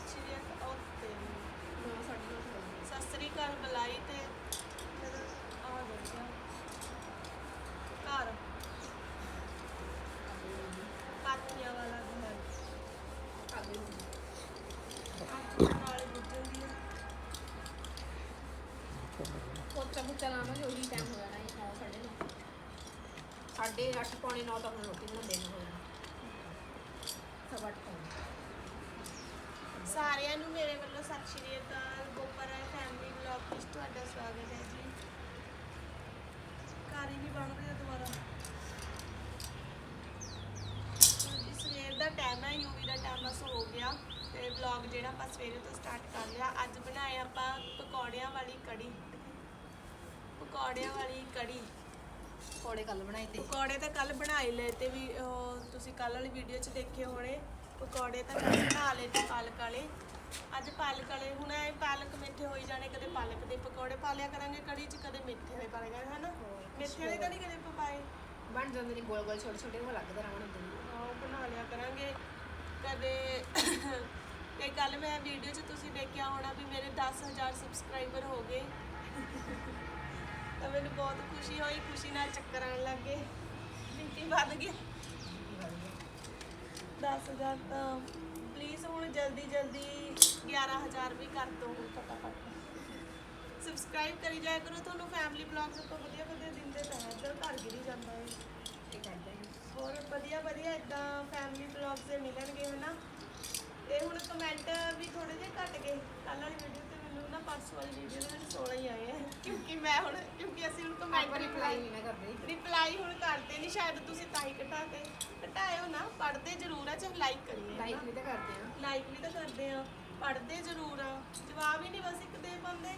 ਸਤਿ ਸ਼੍ਰੀ ਅਕਾਲ ਤੇ ਨੌ ਸਾਢੇ ਨੌ ਹੋ ਸਤਿ ਸ਼੍ਰੀ ਅਕਾਲ ਬੁਲਾਈ ਤੇ ਫਿਰ ਆ ਗਿਆ ਘਰ ਪਾਤੀਆਂ ਵਾਲਾ ਘਰ ਕਾਗੇ ਨੂੰ ਨਾਲ ਬੁੱਝਦੀ ਹੈ ਪੋਚਾ ਪੁੱਚਾ ਲਾਵਾਂਗੇ ਉਹੀ ਟਾਈਮ ਹੋ ਜਾਣਾ ਹੈ ਨੌ। ਸਾਢੇ ਸਾਢੇ ਅੱਠ, ਪੌਣੇ ਨੌ ਤੱਕ ਰੋਟੀ ਬਣਾਉਂਦੇ ਨੂੰ ਹੋ ਜਾਣਾ ਸਵਾ ਅੱਠ ਪੌਣੇ ਸਾਰਿਆਂ ਨੂੰ ਮੇਰੇ ਵੱਲੋਂ ਸਤਿ ਸ਼੍ਰੀ ਅਕਾਲ ਗੋਪਰਾ ਫੈਮਿਲੀ ਵਲੌਗ ਵਿੱਚ ਤੁਹਾਡਾ ਸਵਾਗਤ ਹੈ ਜੀ ਘਰ ਹੀ ਨਹੀਂ ਬਣ ਰਿਹਾ ਦੁਬਾਰਾ ਜੀ ਸਵੇਰ ਦਾ ਟਾਈਮ ਹੈ ਯੂਵੀ ਬਸ ਹੋ ਗਿਆ ਤੇ ਵਲੌਗ ਜਿਹੜਾ ਆਪਾਂ ਸਵੇਰੇ ਤੋਂ ਸਟਾਰਟ ਕਰ ਲਿਆ ਅੱਜ ਬਣਾਏ ਆਪਾਂ ਪਕੌੜਿਆਂ ਵਾਲੀ ਕੜੀ। ਪਕੌੜਿਆਂ ਵਾਲੀ ਕੜੀ। ਪੌੜੇ ਕੱਲ ਬਣਾਏ ਤੇ। ਪਕੌੜੇ ਤਾਂ ਕੱਲ ਬਣਾਏ ਲਏ ਤੇ ਵੀ ਤੁਸੀਂ ਕੱਲ ਵਾਲੀ ਵੀਡੀਓ 'ਚ ਦੇਖੇ ਹੋਣੇ। ਪਕੌੜੇ ਤਾਂ ਕੱਲ ਬਣਾ ਲਏ ਤੇ ਪਾਲਕ ਵਾਲੇ। ਅੱਜ ਪਾਲਕ ਵਾਲੇ ਹੁਣ ਇਹ ਪਾਲਕ ਮਿੱਠੇ ਹੋਈ ਜਾਣੇ ਕਦੇ ਪਾਲਕ ਦੇ ਪਕੌੜੇ ਪਾ ਲਿਆ ਕਰਾਂਗੇ ਕੜੀ 'ਚ ਕਦੇ ਮਿੱਠੇ ਵਾਲੇ ਪਾ ਲਿਆ ਹਨਾ? ਮਿੱਠੇ ਵਾਲੇ ਕਦੀ ਕਦੇ ਪਪਾਏ ਬਣ ਜਾਂਦੇ ਨੇ ਗੋਲ ਗੋਲ ਛੋਟੇ ਛੋਟੇ ਉਹ ਅਲੱਗ ਤਰ੍ਹਾਂ ਬਣਦੇ ਨੇ। ਉਹ ਬਣਾ ਲਿਆ ਕਰਾਂਗੇ। ਕਦੇ ਤੇ ਕੱਲ ਮੈਂ ਵੀਡੀਓ 'ਚ ਤੁਸੀਂ ਦੇਖਿਆ ਹੋਣਾ ਵੀ ਮੇਰੇ 10000 ਸਬਸਕ੍ਰਾਈਬਰ ਹੋ ਗਏ। ਤਾਂ ਮੈਨੂੰ ਬਹੁਤ ਖੁਸ਼ੀ ਹੋਈ, ਖੁਸ਼ੀ ਨਾਲ ਚੱਕਰ ਆਉਣ ਲੱਗ ਗਏ। ਵੱਧ ਗਿਆ 10000 ਤਾਂ ਪਲੀਜ਼ ਹੁਣ ਜਲਦੀ ਜਲਦੀ 11000 ਵੀ ਕਰ ਦਿਓ ਹੁਣ ਫਟਾਫਟ। ਸਬਸਕ੍ਰਾਈਬ ਕਰੀ ਜਾਇਆ ਕਰੋ, ਤੁਹਾਨੂੰ ਫੈਮਿਲੀ ਬਲੌਗਸ ਤੋਂ ਵਧੀਆ ਵਧੀਆ ਦਿੰਦੇ ਤਾਂ ਹੈ ਇੱਧਰ ਘਰ ਗਿਰੀ ਜਾਂਦਾ ਹੈ ਇਹ ਕਰਦੇ ਹੋਰ ਵਧੀਆ ਵਧੀਆ ਇਦਾਂ ਫੈਮਿਲੀ ਬਲੌਗਸ ਦੇ ਮਿਲਣਗੇ ਹਨਾ? ਤੇ ਹੁਣ ਕਮੈਂਟ ਵੀ ਥੋੜੇ ਜਿਹੇ ਘਟ ਗਏ। ਕੱਲ ਵਾਲੀ ਵੀਡੀਓ ਤੇ ਮੈਨੂੰ ਨਾ ਪਰਸੋਂ ਵਾਲੀ ਵੀਡੀਓ ਦੇ ਵਿੱਚ 16 ਹੀ ਆਏ ਆ ਕਿਉਂਕਿ ਮੈਂ ਹੁਣ ਕਿਉਂਕਿ ਅਸੀਂ ਹੁਣ ਕਮੈਂਟ ਰਿਪਲਾਈ ਨਹੀਂ ਨਾ ਕਰਦੇ। ਰਿਪਲਾਈ ਹੁਣ ਕਰਦੇ ਨਹੀਂ ਸ਼ਾਇਦ ਤੁਸੀਂ ਤਾਂ ਹੀ ਘਟਾਤੇ ਘਟਾਇਓ ਨਾ। ਪੜ੍ਹਦੇ ਜ਼ਰੂਰ ਆ ਚਾਹੇ ਲਾਈਕ ਕਰੀਏ ਲਾਈਕ ਵੀ ਤਾਂ ਕਰਦੇ ਆ। ਲਾਈਕ ਵੀ ਤਾਂ ਕਰਦੇ ਆ। ਪੜ੍ਹਦੇ ਜ਼ਰੂਰ ਆ। ਜਵਾਬ ਹੀ ਨਹੀਂ ਬਸ ਇੱਕ ਦੇ ਪਾਉਂਦੇ।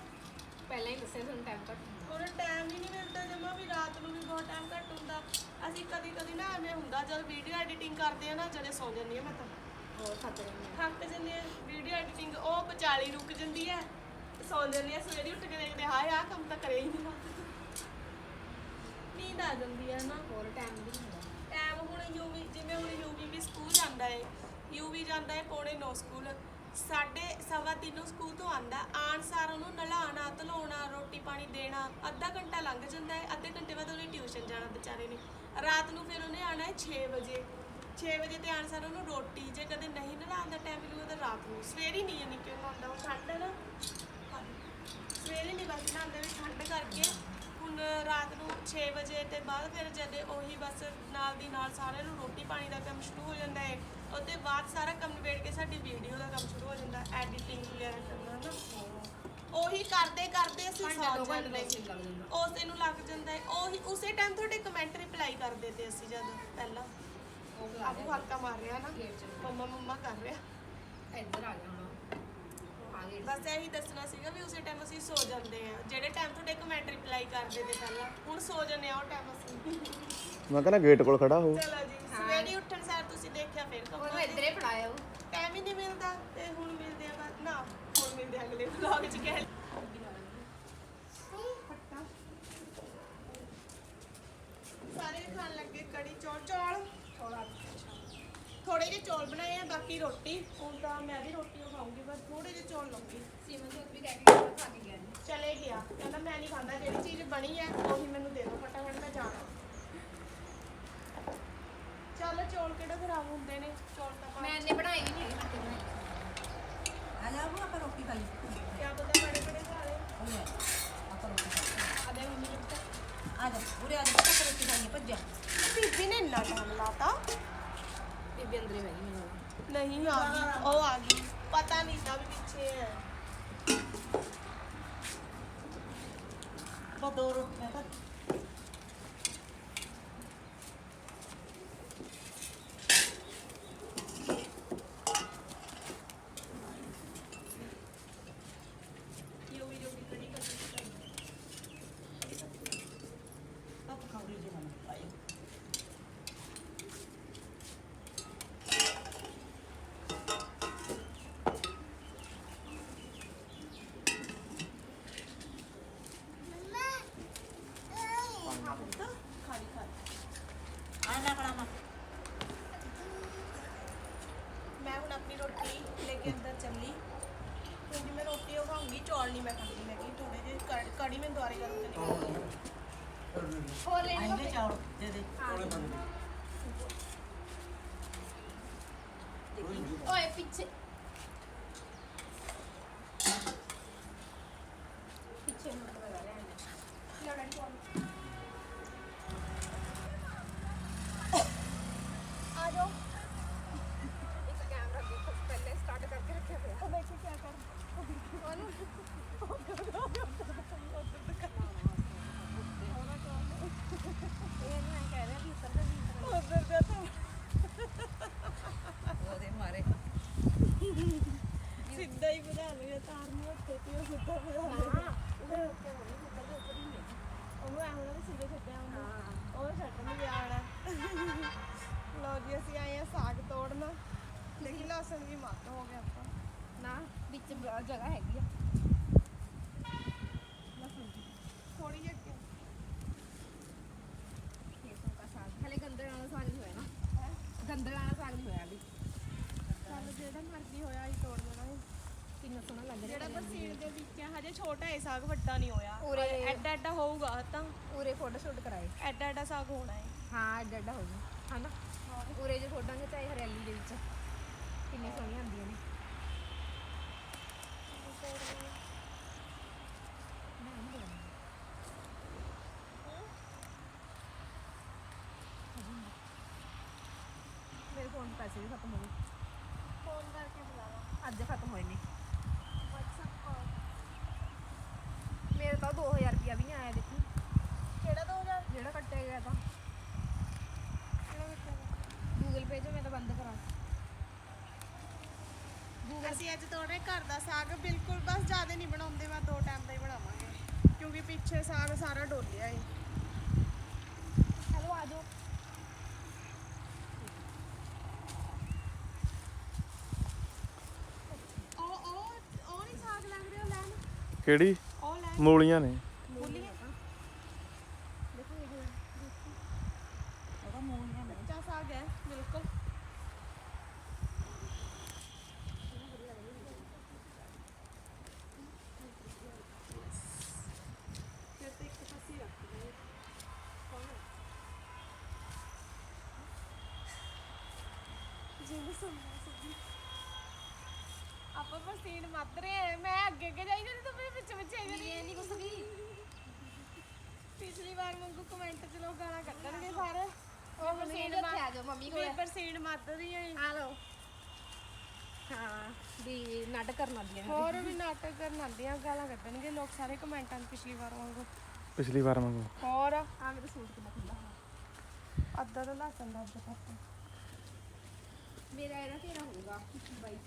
ਪਹਿਲਾਂ ਹੀ ਦੱਸਿਆ ਤੁਹਾਨੂੰ ਟਾਈਮ ਘੱਟ। ਹੋਰ ਟਾਈਮ ਹੀ ਨਹੀਂ ਮਿਲਦਾ ਜਮਾ ਵੀ ਰਾਤ ਨੂੰ ਵੀ ਬਹੁਤ ਟਾਈਮ ਘੱਟ ਹੁੰਦਾ। ਅਸੀਂ ਕਦੀ ਕਦੀ ਨਾ ਐਵੇਂ ਹੁੰਦਾ ਜਦ ਵੀਡੀਓ ਐਡੀਟਿੰਗ ਕਰਦੇ ਆ ਨਾ ਜਦੇ ਸੌ ਜਾਂਦੀ ਆ ਮੈਂ ਤਾਂ। ਹੋਰ ਖਾਤੇ ਰਹਿੰਦੇ ਥੱਕ ਜਾਂਦੀ ਆ। ਵੀਡੀਓ ਐਡੀਟਿੰਗ ਉਹ ਵਿਚਾਲੀ ਰੁਕ ਜਾਂਦੀ ਹੈ ਸੌ ਜਾਂਦੀ ਆ ਸਵੇਰੇ ਉੱਠ ਕੇ ਦੇਖਦੇ ਹਾਏ ਆਹ ਕੰਮ ਤਾਂ ਕਰਿਆ ਹੀ ਨਹੀਂ ਨੀਂਦ ਆ ਜਾਂਦੀ ਹੈ ਨਾ। ਹੋਰ ਟਾਈਮ ਵੀ ਨਹੀਂ ਹੁੰਦਾ। ਟਾਈਮ ਹੁਣ ਯੂਵੀ ਜਿਵੇਂ ਹੁਣ ਯੂਵੀ ਵੀ ਸਕੂਲ ਜਾਂਦਾ ਹੈ ਯੂਵੀ ਜਾਂਦਾ ਹੈ ਪੌਣੇ 9 ਸਕੂਲ। ਸਾਢੇ ਸਵਾ ਤਿੰਨ ਤਿੰਨੋਂ ਸਕੂਲ ਤੋਂ ਆਂਦਾ ਆਣ ਸਾਰ ਉਹਨੂੰ ਨਲਾਉਣਾ ਧਲਾਉਣਾ ਰੋਟੀ ਪਾਣੀ ਦੇਣਾ, ਅੱਧਾ ਘੰਟਾ ਲੰਘ ਜਾਂਦਾ ਹੈ, ਅੱਧੇ ਘੰਟੇ ਬਾਅਦ ਉਹਨੇ ਟਿਊਸ਼ਨ ਜਾਣਾ ਵਿਚਾਰੇ ਨੇ। ਰਾਤ ਨੂੰ ਫਿਰ ਉਹਨੇ ਆਣਾ ਹੈ 6 ਵਜੇ। 6 ਵਜੇ ਤੇ ਆਣ ਸਾਰ ਉਹਨੂੰ ਰੋਟੀ, ਜੇ ਕਦੇ ਨਹੀਂ ਨਲਾਉਣ ਦਾ ਟਾਈਮ ਮਿਲੂਗਾ ਤਾਂ ਰਾਤ ਨੂੰ। ਸਵੇਰੇ ਨਹੀਂ ਯਾਨੀ ਕਿ ਉਹਨੂੰ ਆਉਂਦਾ, ਉਹ ਠੰਡ ਹੈ ਨਾ। ਸਵੇਰੇ ਨਹੀਂ ਬਸ ਨਹਾਉਂਦੇ ਵੀ ਠੰਡ ਕਰਕੇ ਹੁਣ ਰਾਤ ਨੂੰ 6 ਵਜੇ ਤੇ ਬਾਅਦ ਫਿਰ ਜਦ ਉਹੀ ਬਸ ਨਾਲ ਦੀ ਨਾਲ ਸਾਰਿਆਂ ਨੂੰ ਰੋਟੀ ਪਾਣੀ ਦਾ ਕੰਮ ਸ਼ੁਰੂ ਹੋ ਜਾਂਦਾ ਹੈ। ਉਹਦੇ ਬਾਅਦ ਸਾਰਾ ਕੰਮ ਨਿਬੇੜ ਕੇ ਸਾਡੀ ਵੀਡੀਓ ਦਾ ਕੰਮ ਸ਼ੁਰੂ ਹੋ ਜਾਂਦਾ ਐਡੀਟਿੰਗ ਵਗੈਰਾ ਕਰਨਾ ਨਾ ਉਹੀ ਕਰਦੇ ਕਰਦੇ ਅਸੀਂ ਸੌ ਜਾਂਦੇ। ਉਸੇ ਨੂੰ ਲੱਗ ਜਾਂਦਾ ਹੈ। ਉਹੀ ਉਸੇ ਟਾਈਮ ਤੁਹਾਡੇ ਕਮੈਂਟ ਰਿਪਲਾਈ ਕਰਦੇ ਤੇ ਅਸੀਂ ਜਦ ਪਹਿਲਾਂ। ਲਿਆ ਹਲਕਾ ਮਾਰ ਰਿਹਾ ਨਾ। ਮੰਮਾ ਮੰਮਾ ਕਰ ਰਿਹਾ। ਇੱਧਰ ਆ ਗਿਆ ਗਏ ਬਸ ਇਹੀ ਦੱਸਣਾ ਸੀਗਾ ਵੀ ਉਸੇ ਟਾਈਮ ਅਸੀਂ ਸੋ ਜਾਂਦੇ ਆ। ਜਿਹੜੇ ਟਾਈਮ ਤੁਹਾਡੇ ਕਮੈਂਟ ਰਿਪਲਾਈ ਕਰਦੇ ਤੇ ਪਹਿਲਾਂ ਹੁਣ ਸੋ ਜਾਂਦੇ ਆ ਉਹ ਟਾਈਮ ਅਸੀਂ। ਮੈਂ ਕਹਿੰਦਾ ਗੇਟ ਕੋਲ ਖੜਾ ਹੋ। ਚਲੋ ਜੀ ਸਵੇਰੇ ਉੱਠਣ ਸਾਰ ਤੁਸੀਂ ਦੇਖਿਆ ਫਿਰ ਉਹ ਮੈਂ ਇੱਧਰੇ ਫੜਾਇਆ ਉਹ। ਟਾਈਮ ਹੀ ਨਹੀਂ ਮਿਲਦਾ ਤੇ ਹੁਣ ਮਿਲਦੇ ਆ ਬਾਅਦ ਨਾ ਹੁਣ ਮਿਲਦੇ ਆ ਅਗਲੇ ਵਲੌਗ 'ਚ ਕਹਿ। ਸਾਰੇ ਖਾਣ ਲੱਗੇ ਕੜੀ ਚੌਲ। ਚੌਲ? ਥੋੜਾ ਥੋੜੇ ਜਿਹੇ ਚੌਲ ਬਣਾਏ ਆ ਬਾਕੀ ਰੋਟੀ। ਹੁਣ ਤਾਂ ਮੈਂ ਵੀ ਰੋਟੀ ਓ ਖਾਊਂਗੀ ਬਸ ਥੋੜੇ ਜਿਹੇ ਚੌਲ ਲਵਾਂਗੀ ਸੀਮਨ ਤੋਂ ਵੀ ਕਹਿ ਕੇ ਖਾ ਕੇ ਗਿਆ ਨੀ। ਚਲੇ ਗਿਆ। ਕਹਿੰਦਾ ਮੈਂ ਨਹੀਂ ਖਾਂਦਾ ਜਿਹੜੀ ਚੀਜ਼ ਬਣੀ ਹੈ ਉਹੀ ਮੈਨੂੰ ਦੇ ਦਿਓ ਫਟਾਫਟ ਮੈਂ ਜਾਣਾ ਚੱਲ ਚੌਲ ਕਿਹੜਾ ਖਰਾਬ ਹੁੰਦੇ ਨੇ? ਚੌਲ ਤਾਂ ਮੈਂ ਮੈਂ ਇੰਨੇ ਬਣਾਏ ਨਹੀਂ ਹੈਗੇ। ਹੱਥੇ ਬਣਾਏ ਆ ਜਾ ਉਹ ਆਪਾਂ ਰੋਟੀ ਖਾ ਲਈ ਕਿਆ ਪਤਾ ਬੜੇ ਬੜੇ ਖਾ ਲਏ। ਉਹ ਲੈ ਆਪਾਂ ਰੋਟੀ ਖਾ ਲਈ ਅਦੇ ਮੰਮੀ ਨੇ ਆ ਜਾ ਉਰੇ ਆ ਜਾ ਆਪਾਂ ਰੋਟੀ ਖਾਣੀ ਭੱਜਿਆ। ਬੀਬੀ ਨੇ ਇੰਨਾ ਟਾਈਮ ਲਾਤਾ। ਬੀਬੀ ਅੰਦਰੇ ਬਹਿ ਗਈ ਮੈਨੂੰ। ਨਹੀਂ ਆ ਗਈ। ਉਹ ਆ ਗਈ। ਪਤਾ ਨਹੀਂ ਤਾਂ ਵੀ ਪਿੱਛੇ ਹੈ ਬਸ ਦੋ ਰੋਟੀਆਂ ਤਾਂ ਯੋ ਵੀ ਜੋ ਵੀ ਕੜੀ ਕਰ ਆਪ ਖਾਉਰੀ ਜੀ ਨਾ ਪਾਈ ਨਹੀਂ ਮੈਂ ਖਾਂਦੀ ਹੈਗੀ ਥੋੜੇ ਜਿਹੇ ਕੜ- ਕੜੀ ਮੈਂ ਦੁਆਰੇ ਗਰਮ ਕਰਨੀ ਹੋਰ ਲੈਣੇ ਆਈਂਦੇ ਚਾਵਲ ਦੇ ਦੇ ਓਏ ਪਿੱਛੇ ਪਿੱਛੇ ਨੂੰ ਲਗਾ ਲੈਣੇ ਲੋ ਡੈਡੀ ਕੋਲ ਆ ਜਾਓ ਇੱਕ ਕੈਮਰਾ ਦੇਖੋ ਪਹਿਲੇ ਸਟਾਰਟ ਕਰਕੇ ਰੱਖਿਆ ਹੋਇਆ ਉਹ ਬੈਠੇ ਕੀ ਕਰ ਉਹਨੂੰ ਇਹ ਨਹੀਂ ਕਹਿ ਰਿਹਾ ਵੀ ਉੱਤਰ ਦਾ ਨਹੀਂ ਉਧਰ ਦਾ ਤਾਂ ਉਹਦੇ ਮਾਰੇ ਸਿੱਧਾ ਹੀ ਬਣਾ ਲਿਆ ਤਾਰ ਨੂੰ ਉੱਤੇ ਤੇ ਉਹ ਸਿੱਧਾ ਬਣਾ ਲਿਆ ਹਾਂ ਉਹ ਉੱਤੇ ਹੋਣੀ ਉੱਤਰ ਦੇ ਉੱਪਰ ਹੀ ਨਹੀਂ ਉਹਨੂੰ ਐਂ ਹੋਣਾ ਵੀ ਸਿੱਧੇ ਛੱਡਿਆ ਉਹਨੂੰ ਉਹ ਛੱਡ ਨੂੰ ਗਿਆ ਆਣਾ ਲਓ ਜੀ ਅਸੀਂ ਆਏ ਆ ਸਾਗ ਤੋੜਨਾ ਲੇਕਿਨ ਲਸਣ ਵੀ ਮੱਤ ਹੋ ਗਿਆ ਆਪਾਂ ਨਾ, ਵਿੱਚ ਬ- ਜਗ੍ਹਾ ਹੈ ਆ ਥੋੜੀ ਜਿਹੀ ਅੱਗੇ ਖੇਤੋਂ ਦਾ ਸਾਗ ਹਲੇ ਗੰਦਲਾਂ ਵਾਲਾ ਸਾਗ ਨਹੀਂ ਹੋਇਆ ਨਾ ਗੰਦਲਾਂ ਵਾਲਾ ਸਾਗ ਨਹੀਂ ਹੋਇਆ ਹਲੇ ਚੱਲ ਜਿਹੜਾ ਮਰਜ਼ੀ ਹੋਇਆ ਅਸੀਂ ਤੋੜ ਦੇਣਾ ਸੀ। ਕਿੰਨਾ ਸੋਹਣਾ ਲੱਗ ਰਿਹਾ ਜਿਹੜਾ ਬਰਸੀਨ ਦੇ ਵਿੱਚ ਹੈ ਹਜੇ ਛੋਟਾ ਹੈ ਸਾਗ ਵੱਡਾ ਨਹੀਂ ਹੋਇਆ। ਉਰੇ- ਪਰ ਐਡਾ ਐਡਾ ਹੋਊਗਾ ਤਾਂ। ਉਰੇ ਫੋਟੋ ਸ਼ੂਟ ਕਰਾਏ। ਐਡਾ ਐਡਾ ਸਾਗ ਹੋਣਾ ਹੈ। ਹਾਂ ਐਡਾ ਐਡਾ ਹੋ ਗਿਆ ਹਨਾ? ਉਰੇ ਜੇ ਫੋਟਾਂਗੇ ਚਾਹੇ ਹਰਿਆਲੀ ਦੇ ਵਿੱਚ ਕਿੰਨੀ ਸੋਹਣੀਆਂ ਆਉਂਦੀਆਂ ਨੇ। ਮੇਰੇ ਫੋਨ 'ਚ ਪੈਸੇ ਵੀ ਖਤਮ ਹੋ ਗਏ। ਫੋਨ ਕਰਕੇ ਬੁਲਾਵਾ। ਅੱਜ ਖਤਮ ਹੋਏ ਨੇ ਮੇਰੇ ਤਾਂ 2000 ਰੁਪਿਆ ਵੀ ਨਹੀਂ ਆਇਆ ਦੇਖੀ ਕਿਹੜਾ 2000 ਜਿਹੜਾ ਕੱਟਿਆ ਗਿਆ ਤਾਂ 'ਚ ਮੈਂ ਤਾਂ ਬੰਦ ਕਰਾ। ਅਸੀਂ ਅੱਜ ਤੋੜੇ ਘਰ ਦਾ ਸਾਗ ਬਿਲਕੁਲ ਬਸ ਜ਼ਿਆਦਾ ਨਹੀਂ ਬਣਾਉਂਦੇ ਮੈਂ ਦੋ ਟਾਈਮ ਦਾ ਹੀ ਬਣਾਵਾਂਗੇ। ਕਿਉਂਕਿ ਪਿੱਛੇ ਸਾਗ ਸਾਰਾ ਡੋਲਿਆ ਏ। ਹੈਲੋ ਆ ਜਾਓ। ਉਹ ਉਹ ਉਹ ਨਹੀਂ ਸਾਗ ਲੱਗ ਰਿਹਾ ਲੈਣ। ਕਿਹੜੀ? ਉਹ ਲੈਣ ਮੂਲੀਆਂ ਨੇ ਬੋਲੀਏ ਦੇਖੋ ਇਹ ਉਹਦਾ ਮੂੰਹ ਨਹੀਂ ਹੈ ਕੱਚਾ ਸਾਗ ਹੈ ਬਿਲਕੁਲ ਫਿਰ ਤੇ ਇੱਕ ਪਾਸੇ ਹੀ ਰੱਖ ਦਿੰਦੇ ਹਾਂ। ਜਿਵੇਂ ਸੰਭਾ ਸਬਜ਼ੀ ਆਪਾਂ ਪਸੀਨ ਮੱਤ ਰਹੇ ਆ ਮੈਂ ਅੱਗੇ ਅੱਗੇ ਜਾਈ ਜਾਂਦੀ ਤੂੰ ਮੇਰੇ ਪਿੱਛੇ ਪਿੱਛੇ ਆਈ ਜਾਂਦੀ ਇਹ ਨਹੀਂ ਕੁਛ ਵੀ ਪਿਛਲੀ ਵਾਰ ਵਾਂਗੂ ਕਮੈਂਟ ਚ ਲੋਕ ਗਾਲਾਂ ਕੱਢਣਗੇ ਸਾਰੇ ਉਹ ਮਸ਼ੀਨ ਇੱਥੇ ਆ ਜਾਓ ਮੰਮੀ ਸੀਨ ਮੱਦਦੀ ਹੈ ਆ ਲਓ। ਹਾਂ। ਵੀ ਨਾਟਕ ਕਰਨ ਆਉਂਦੀਆਂ ਨੇ। ਹੋਰ ਵੀ ਨਾਟਕ ਕਰਨ ਆਉਂਦੀਆਂ ਗਾਲਾਂ ਕੱਢਣਗੇ ਲੋਕ ਸਾਰੇ ਕਮੈਂਟਾਂ 'ਚ ਪਿਛਲੀ ਵਾਰ ਵਾਂਗੂ। ਪਿਛਲੀ ਵਾਰ ਵਾਂਗੂ। ਹੋਰ? ਆ ਮੇਰੇ ਸੂਟ ਕਿੰਨਾ ਖੁੱਲਾ ਹੋਇਆ। ਅੱਧਾ ਤਾਂ ਲਸਣ ਦਾ ਅੱਧਾ ਕੱਟ ਮੇਰਾ ਇਹਦਾ ਤੇਰਾ ਹੋਊਗਾ? ਬਾਈ।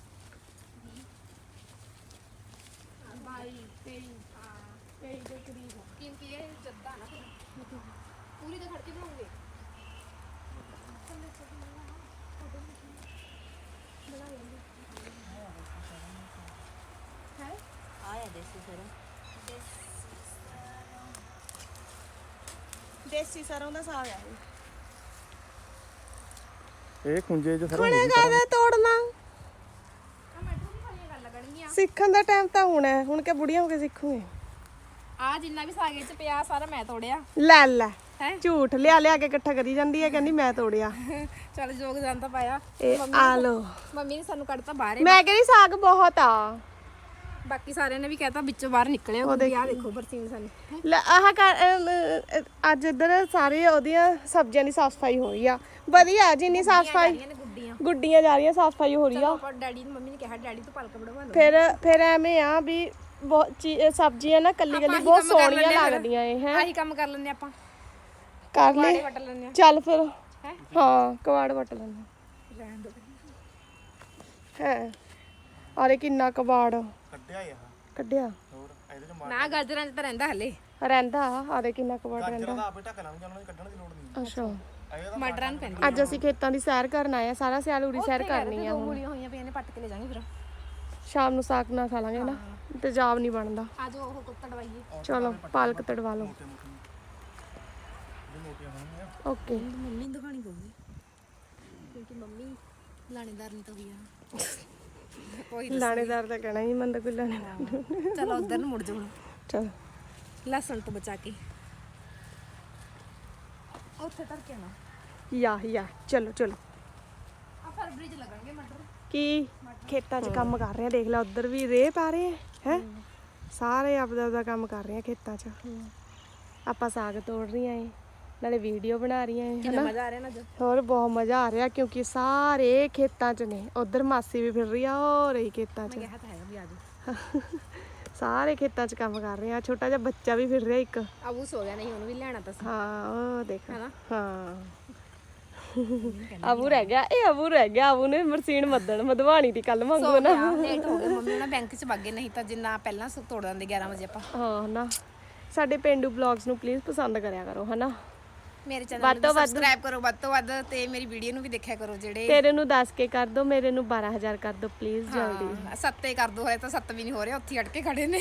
ਬਾਈ ਤੇਈ। ਹਾਂ ਤੇਈ ਦੇ ਕਰੀਬ ਆ। ਕਿਉਂਕਿ ਇਹ? ਜੱਦਾ ਨਾ ਪੂਰੀ ਤਾਂ ਖੜਕੇ ਬਣਾਉਂਗੇ। ਆਇਆ ਦੇਸੀ ਸਰੋਂ ਦੇਸੀ ਸਰੋਂ ਦਾ ਸਾਗ ਆ ਇਹ ਇਹ ਖੁੰਝੇ ਚ ਸਰੋਂ ਹੁਣੇ ਤੋੜਨਾ ਆ। ਮੈਟਰੋ ਵੀ ਖਾਲੀਆਂ ਕਰ ਲੱਗਣਗੀਆਂ ਸਿੱਖਣ ਦਾ ਟਾਈਮ ਤਾਂ ਹੁਣ ਹੈ। ਹੁਣ ਕਿ ਬੁੜੀਆਂ ਹੋ ਕੇ ਸਿੱਖੂਗੇ? ਆ ਜਿੰਨਾ ਵੀ ਸਾਗੇ ਚ ਪਿਆ ਸਾਰਾ ਮੈਂ ਤੋੜਿਆ। ਲੈ ਲੈ। ਹੈ? ਝੂਠ ਲਿਆ ਲਿਆ ਕੇ ਇਕੱਠਾ ਕਰੀ ਜਾਂਦੀ ਹੈ ਕਹਿੰਦੀ ਮੈਂ ਤੋੜਿਆ। ਚਲ ਯੋਗਦਾਨ ਤਾਂ ਪਾਇਆ। ਇਹ ਆ ਲੋ ਮੰਮੀ ਨੇ ਸਾਨੂੰ ਕੱਢਤਾ ਬਾਹਰ ਮੈਂ ਕਹਿੰਦੀ ਸਾਗ ਬਹੁਤ ਆ। ਬਾਕੀ ਸਾਰਿਆਂ ਨੇ ਵੀ ਕਹਿਤਾ ਵਿੱਚੋਂ ਬਾਹਰ ਨਿਕਲਿਆ ਉਹ ਆ ਦੇਖੋ ਬਰਸੀਨ ਸਾਨੂੰ। ਲੈ ਆਹ ਕਰ ਅਮ, ਅੱਜ ਇੱਧਰ ਸਾਰੇ ਉਹਦੀਆਂ ਸਬਜ਼ੀਆਂ ਦੀ ਸਾਫ਼ ਸਫ਼ਾਈ ਹੋ ਰਹੀ ਆ। ਵਧੀਆ ਜਿੰਨੀ ਸਾਫ਼ ਸਫ਼ਾਈ ਨੇ ਗੁੱਡੀਆਂ। ਗੁੱਡੀਆਂ ਜਾ ਰਹੀਆਂ ਸਾਫ਼ ਸਫ਼ਾਈ ਹੋ ਰਹੀ ਆ। ਡੈਡੀ ਨੂੰ ਮੰਮੀ ਨੇ ਕਿਹਾ ਡੈਡੀ ਤੂੰ ਪਲਕ ਬੜਵਾ ਲਓ। ਫਿਰ ਫਿਰ ਐਵੇਂ ਆ ਵੀ ਬਹੁਤ ਚੀ- ਸਬਜ਼ੀਆਂ ਨਾ ਕੱਲੀ ਕੱਲੀ ਬਹੁਤ ਸੋਹਣੀਆਂ। ਲੱਗਦੀਆਂ ਏ ਹੈ। ਆਹੀ ਕੰਮ ਕਰ ਲੈਂਦੇ ਆਪਾਂ। ਕਰ ਆ। ਚੱਲ ਫਿਰ। ਹੈ? ਕਵਾੜ ਵਟ ਦੋ ਹੈ। ਅਰੇ ਕਿੰਨਾ ਕਵਾੜ। ਕੱਢਿਆ ਨਾ ਗਾਜਰਾਂ ਚ ਤਾਂ ਰਹਿੰਦਾ ਹਲੇ। ਰਹਿੰਦਾ ਆਰੇ ਕਿੰਨਾ ਕਵਾੜ ਰਹਿੰਦਾ। ਦਾ ਆਪੇ ਢੱਕ ਲਾਂਗੇ ਉਹਨਾਂ ਨੂੰ ਕੱਢਣ ਦੀ ਲੋੜ ਨਹੀਂ। ਅੱਛਾ। ਇਹਦਾ ਮਟਰਾਂ ਨੂੰ ਪੈਂਦੀ ਅੱਜ ਅਸੀਂ ਖੇਤਾਂ ਦੀ ਸੈਰ ਕਰਨ ਆਏ ਆ ਸਾਰਾ ਸਿਆਲ ਉਰੀ ਸੈਰ ਕਰਨੀ ਆ ਦੋ ਮੂਲੀਆਂ ਹੋਈਆਂ ਪਈਆਂ ਨੇ ਪੱਟ ਕੇ ਲੈ ਜਾਾਂਗੇ ਫਿਰ। ਸ਼ਾਮ ਨੂੰ ਸਾਗ ਨਾ ਖਾ ਲਾਂਗੇ ਨਾ ਤੇਜ਼ਾਬ ਨਹੀਂ ਬਣਦਾ। ਉਹ ਕੁੱਤਾ ਚਲੋ ਪਾਲਕ ਤੜਵਾ ਲਓ ਮੋਟੇ ਮੋਟੇ ਇਹ ਮੋਟੀਆਂ ਹੋਣਗੀਆਂ ਓਕੇ ਮੰਮੀ ਨੂੰ ਦਿਖਾਣੀ ਪਊਗੀ। ਕਿਉਂਕਿ ਮੰਮੀ ਲਾਣੇਦਾਰ ਨਹੀਂ ਤਾਂ ਹੋਈ ਆ ਕੋਈ ਲਾਣੇਦਾਰ ਤਾਂ ਕਹਿਣਾ ਹੀ ਮੰਨਦਾ ਕੋਈ ਲਾਣੇਦਾਰ ਚਲੋ ਉਧਰ ਨੂੰ ਮੁੜ ਜਾਓ। ਚਲ। ਲਸਣ ਤੋਂ ਬਚਾ ਕੇ। ਉੱਥੇ ਤੱਕ ਨਾ ਯਾ ਯਾ ਚਲੋ ਚਲੋ। ਆ ਚ ਲੱਗਣਗੇ ਮਟਰ। ਕੀ? ਖੇਤਾਂ 'ਚ ਕੰਮ ਕਰ ਰਹੇ ਆ ਦੇਖ ਲੈ ਉਧਰ ਵੀ ਰੇਹ ਪਾ ਰਹੇ ਹੈ? ਸਾਰੇ ਆਪਦਾ ਆਪਦਾ ਕੰਮ ਕਰ ਰਹੇ ਆ ਖੇਤਾਂ 'ਚ। ਆਪਾਂ ਸਾਗ ਤੋੜ ਰਹੀਆਂ ਏ ਨਾਲੇ ਵੀਡੀਓ ਬਣਾ ਰਹੀਆਂ ਏ ਕਿੰਨਾ ਮਜ਼ਾ ਆ ਰਿਹਾ ਨਾ ਅੱਜ? ਹੋਰ ਬਹੁਤ ਮਜ਼ਾ ਆ ਰਿਹਾ ਕਿਉਂਕਿ ਸਾਰੇ ਖੇਤਾਂ 'ਚ ਨੇ। ਉਧਰ ਮਾਸੀ ਵੀ ਫਿਰ ਰਹੀ ਆ ਹੋ ਰਹੀ ਖੇਤਾਂ 'ਚ। ਮੈਂ ਕਿਹਾ ਤਾਂ ਹੈਗਾ ਵੀ ਆ ਜਾਓ। ਸਾਰੇ ਖੇਤਾਂ 'ਚ ਕੰਮ ਕਰ ਰਹੇ ਆ। ਛੋਟਾ ਜਿਹਾ ਬੱਚਾ ਵੀ ਫਿਰ ਰਿਹਾ ਇੱਕ। ਆਬੂ ਸੋ ਗਿਆ ਨਹੀਂ ਉਹਨੂੰ ਵੀ ਲੈਣਾ ਤਾਂ ਸੀ। ਹਾਂ ਉਹ ਦੇਖ? ਹਾਂ। ਅਬੂ ਰਹਿ ਗਿਆ ਇਹ ਅਬੂ ਰਹਿ ਗਿਆ। ਅਬੂ ਨੇ ਮਰਸੀਨ ਮੱਦਣ ਮਧਵਾਣੀ ਦੀ ਕੱਲ ਮੰਗੋ ਨਾ। ਗਿਆ ਲੇਟ ਹੋ ਗਏ। ਮੰਮੀ ਉਹਨਾਂ ਬੈਂਕ ਚ ਵਗ ਨਹੀਂ ਤਾਂ ਜਿੰਨਾ ਪਹਿਲਾਂ ਤੋੜ ਦਿੰਦੇ 11 ਵਜੇ ਆਪਾਂ। ਹਾਂ ਨਾ ਸਾਡੇ ਪਿੰਡੂ ਬਲੌਗਸ ਨੂੰ ਪਲੀਜ਼ ਪਸੰਦ ਕਰਿਆ ਕਰੋ ਹਨਾ? ਮੇਰੇ ਚੈਨਲ ਵੱਧ ਨੂੰ ਤੋਂ ਵੱਧ- ਸਬਸਕ੍ਰਾਈਬ ਕਰੋ ਵੱਧ ਤੋਂ ਵੱਧ ਤੇ ਮੇਰੀ ਵੀਡੀਓ ਨੂੰ ਵੀ ਦੇਖਿਆ ਕਰੋ ਜਿਹੜੇ ਤੇਰੇ ਨੂੰ ਦੱਸ ਕੇ ਕਰ ਦੋ ਮੇਰੇ ਨੂੰ 12000 ਕਰ ਦੋ ਪਲੀਜ਼ ਜਲਦੀ। ਹਾਂ, ਸੱਤੇ ਕਰ ਦੋ ਹੋਏ ਤਾਂ ਸੱਤ ਵੀ ਨਹੀਂ ਹੋ ਰਹੇ ਉੱਥੇ ਹੀ ਅਟਕੇ ਖੜੇ ਨੇ।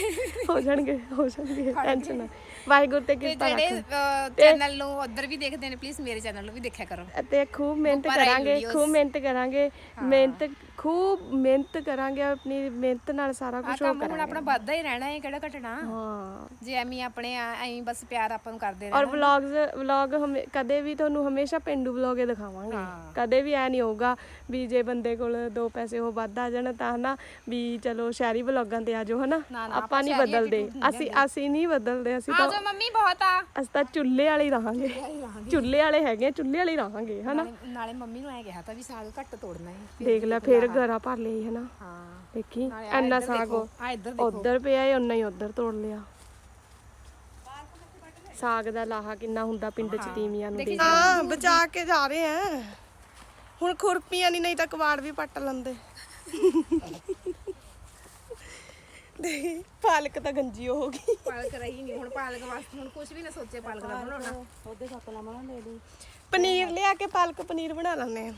ਹੋ ਜਾਣਗੇ ਹੋ ਜਾਣਗੇ ਟੈਨਸ਼ਨ ਨਾ। ਵਾਹਿਗੁਰੂ ਤੇ ਤੇ ਕਿਰਪਾ ਜਿਹੜੇ ਰੱਖ। ਚੈਨਲ ਨੂੰ ਉਧਰ ਵੀ ਦੇਖਦੇ ਨੇ ਪਲੀਜ਼ ਮੇਰੇ ਚੈਨਲ ਨੂੰ ਵੀ ਦੇਖਿਆ ਕਰੋ। ਅਤੇ ਖੂਬ ਮਿਹਨਤ ਕਰਾਂਗੇ videos। ਖੂਬ ਮਿਹਨਤ ਕਰਾਂਗੇ ਮਿਹਨਤ ਖੂਬ ਮਿਹਨਤ ਕਰਾਂਗੇ ਆਪਣੀ ਮਿਹਨਤ ਨਾਲ ਸਾਰਾ ਆ ਕੁਝ ਹੋ ਕੰਮ ਹੁਣ ਕਰਾਂਗੇ। ਆਪਣਾ ਵੱਧਦਾ ਹੀ ਰਹਿਣਾ ਹੈ ਕਿਹੜਾ ਘਟਣਾ ਹਾਂ। ਜੇ ਐਵੇਂ ਹੀ ਆਪਣੇ ਆ- ਐਂ ਹੀ ਬਸ ਪਿਆਰ ਆਪਾਂ ਨੂੰ ਕਰਦੇ ਔਰ ਰਹਿਣਾ। ਵਲੌਗਸ ਵਲੌਗ ਹਮੇ ਕਦੇ ਵੀ ਤੁਹਾਨੂੰ ਹਮੇਸ਼ਾ ਪਿੰਡੂ ਵਲੌਗ ਹੀ ਦਿਖਾਵਾਂਗੇ। ਹਾਂ। ਕਦੇ ਵੀ ਐ ਨਹੀਂ ਹੋਊਗਾ ਵੀ ਜੇ ਬੰਦੇ ਕੋਲ ਦੋ ਪੈਸੇ ਉਹ ਵੱਧ ਆ ਜਾਣ ਤਾਂ ਹਨਾ ਵੀ ਚਲੋ ਸ਼ਹਿਰੀ ਵਲੌਗਾਂ ਤੇ ਆ ਜਾਓ ਹਨਾ। ਨਾ, ਆਪਾਂ ਨਹੀਂ ਸ਼ਹਿਰੀ ਬਦਲਦੇ। attitude ਨਹੀਂ ਅਸੀਂ ਅਸੀਂ ਨਹੀਂ ਬਦਲਦੇ ਅਸੀਂ ਆ ਤਾਂ ਜਾ ਮੰਮੀ ਬਹੁਤ ਆ। ਅਸੀਂ ਤਾਂ ਚੁੱਲ੍ਹੇ ਵਾਲੇ ਹੀ ਰਹਾਂਗੇ। ਚੁੱਲ੍ਹੇ ਵਾਲੇ ਹੈਗੇ ਆ, ਚੁੱਲ੍ਹੇ ਵਾਲੇ ਹੀ ਰਹਾਂਗੇ ਹਨਾ। ਨਾਲੇ- ਨਾਲੇ ਮੰਮੀ ਨੂੰ ਐ ਕਿਹਾ ਤਾਂ ਵੀ ਸਾਗ ਘੱਟ ਤੋੜਨਾ ਹੈ ਦੇਖ ਲੈ ਫੇਰ ਗਰਾ ਭਰ ਲਈ ਹਨਾ। ਹਾਂ। ਦੇਖੀ ਨਾਲੇ ਆਹ ਐਨਾ ਇੱਧਰ ਸਾਗ ਦੇਖੋ, ਆਹ ਇੱਧਰ ਦੇਖੋ। ਉਧਰ ਪਿਆ ਏ ਉਨਾ ਹੀ ਉਧਰ ਤੋੜ ਲਿਆ। ਸਾਗ ਦਾ ਲਾਹਾ ਕਿੰਨਾ ਹੁੰਦਾ ਪਿੰਡ ਚ ਤੀਵੀਆਂ ਨੂੰ ਦੇਖੀ ਹਾਂ ਬਚਾ ਕੇ ਜਾ ਰਹੇ ਆ। ਹੁਣ ਖੁਰਪੀਆਂ ਨਹੀਂ ਨਹੀਂ ਤਾਂ ਕਵਾੜ ਵੀ ਪੱਟ ਲੰਦੇ। ਦੇ ਪਾਲਕ ਤਾਂ ਗੰਜੀ ਹੋ ਗਈ। ਪਾਲਕ ਰਹੀ ਨਹੀਂ ਹੁਣ ਪਾਲਕ ਵਾਸਤੇ ਹੁਣ ਕੁਝ ਵੀ ਨਾ ਸੋਚੇ ਪਾਲਕ ਦਾ ਬਣਾਉਣਾ। ਉਹਦੇ ਸੱਤ ਲਾਵਾਂ ਲੈ ਲਈ ਪਨੀਰ ਲਿਆ ਕੇ ਪਾਲਕ ਪਨੀਰ ਬਣਾ ਲੈਂਦੇ ਆ।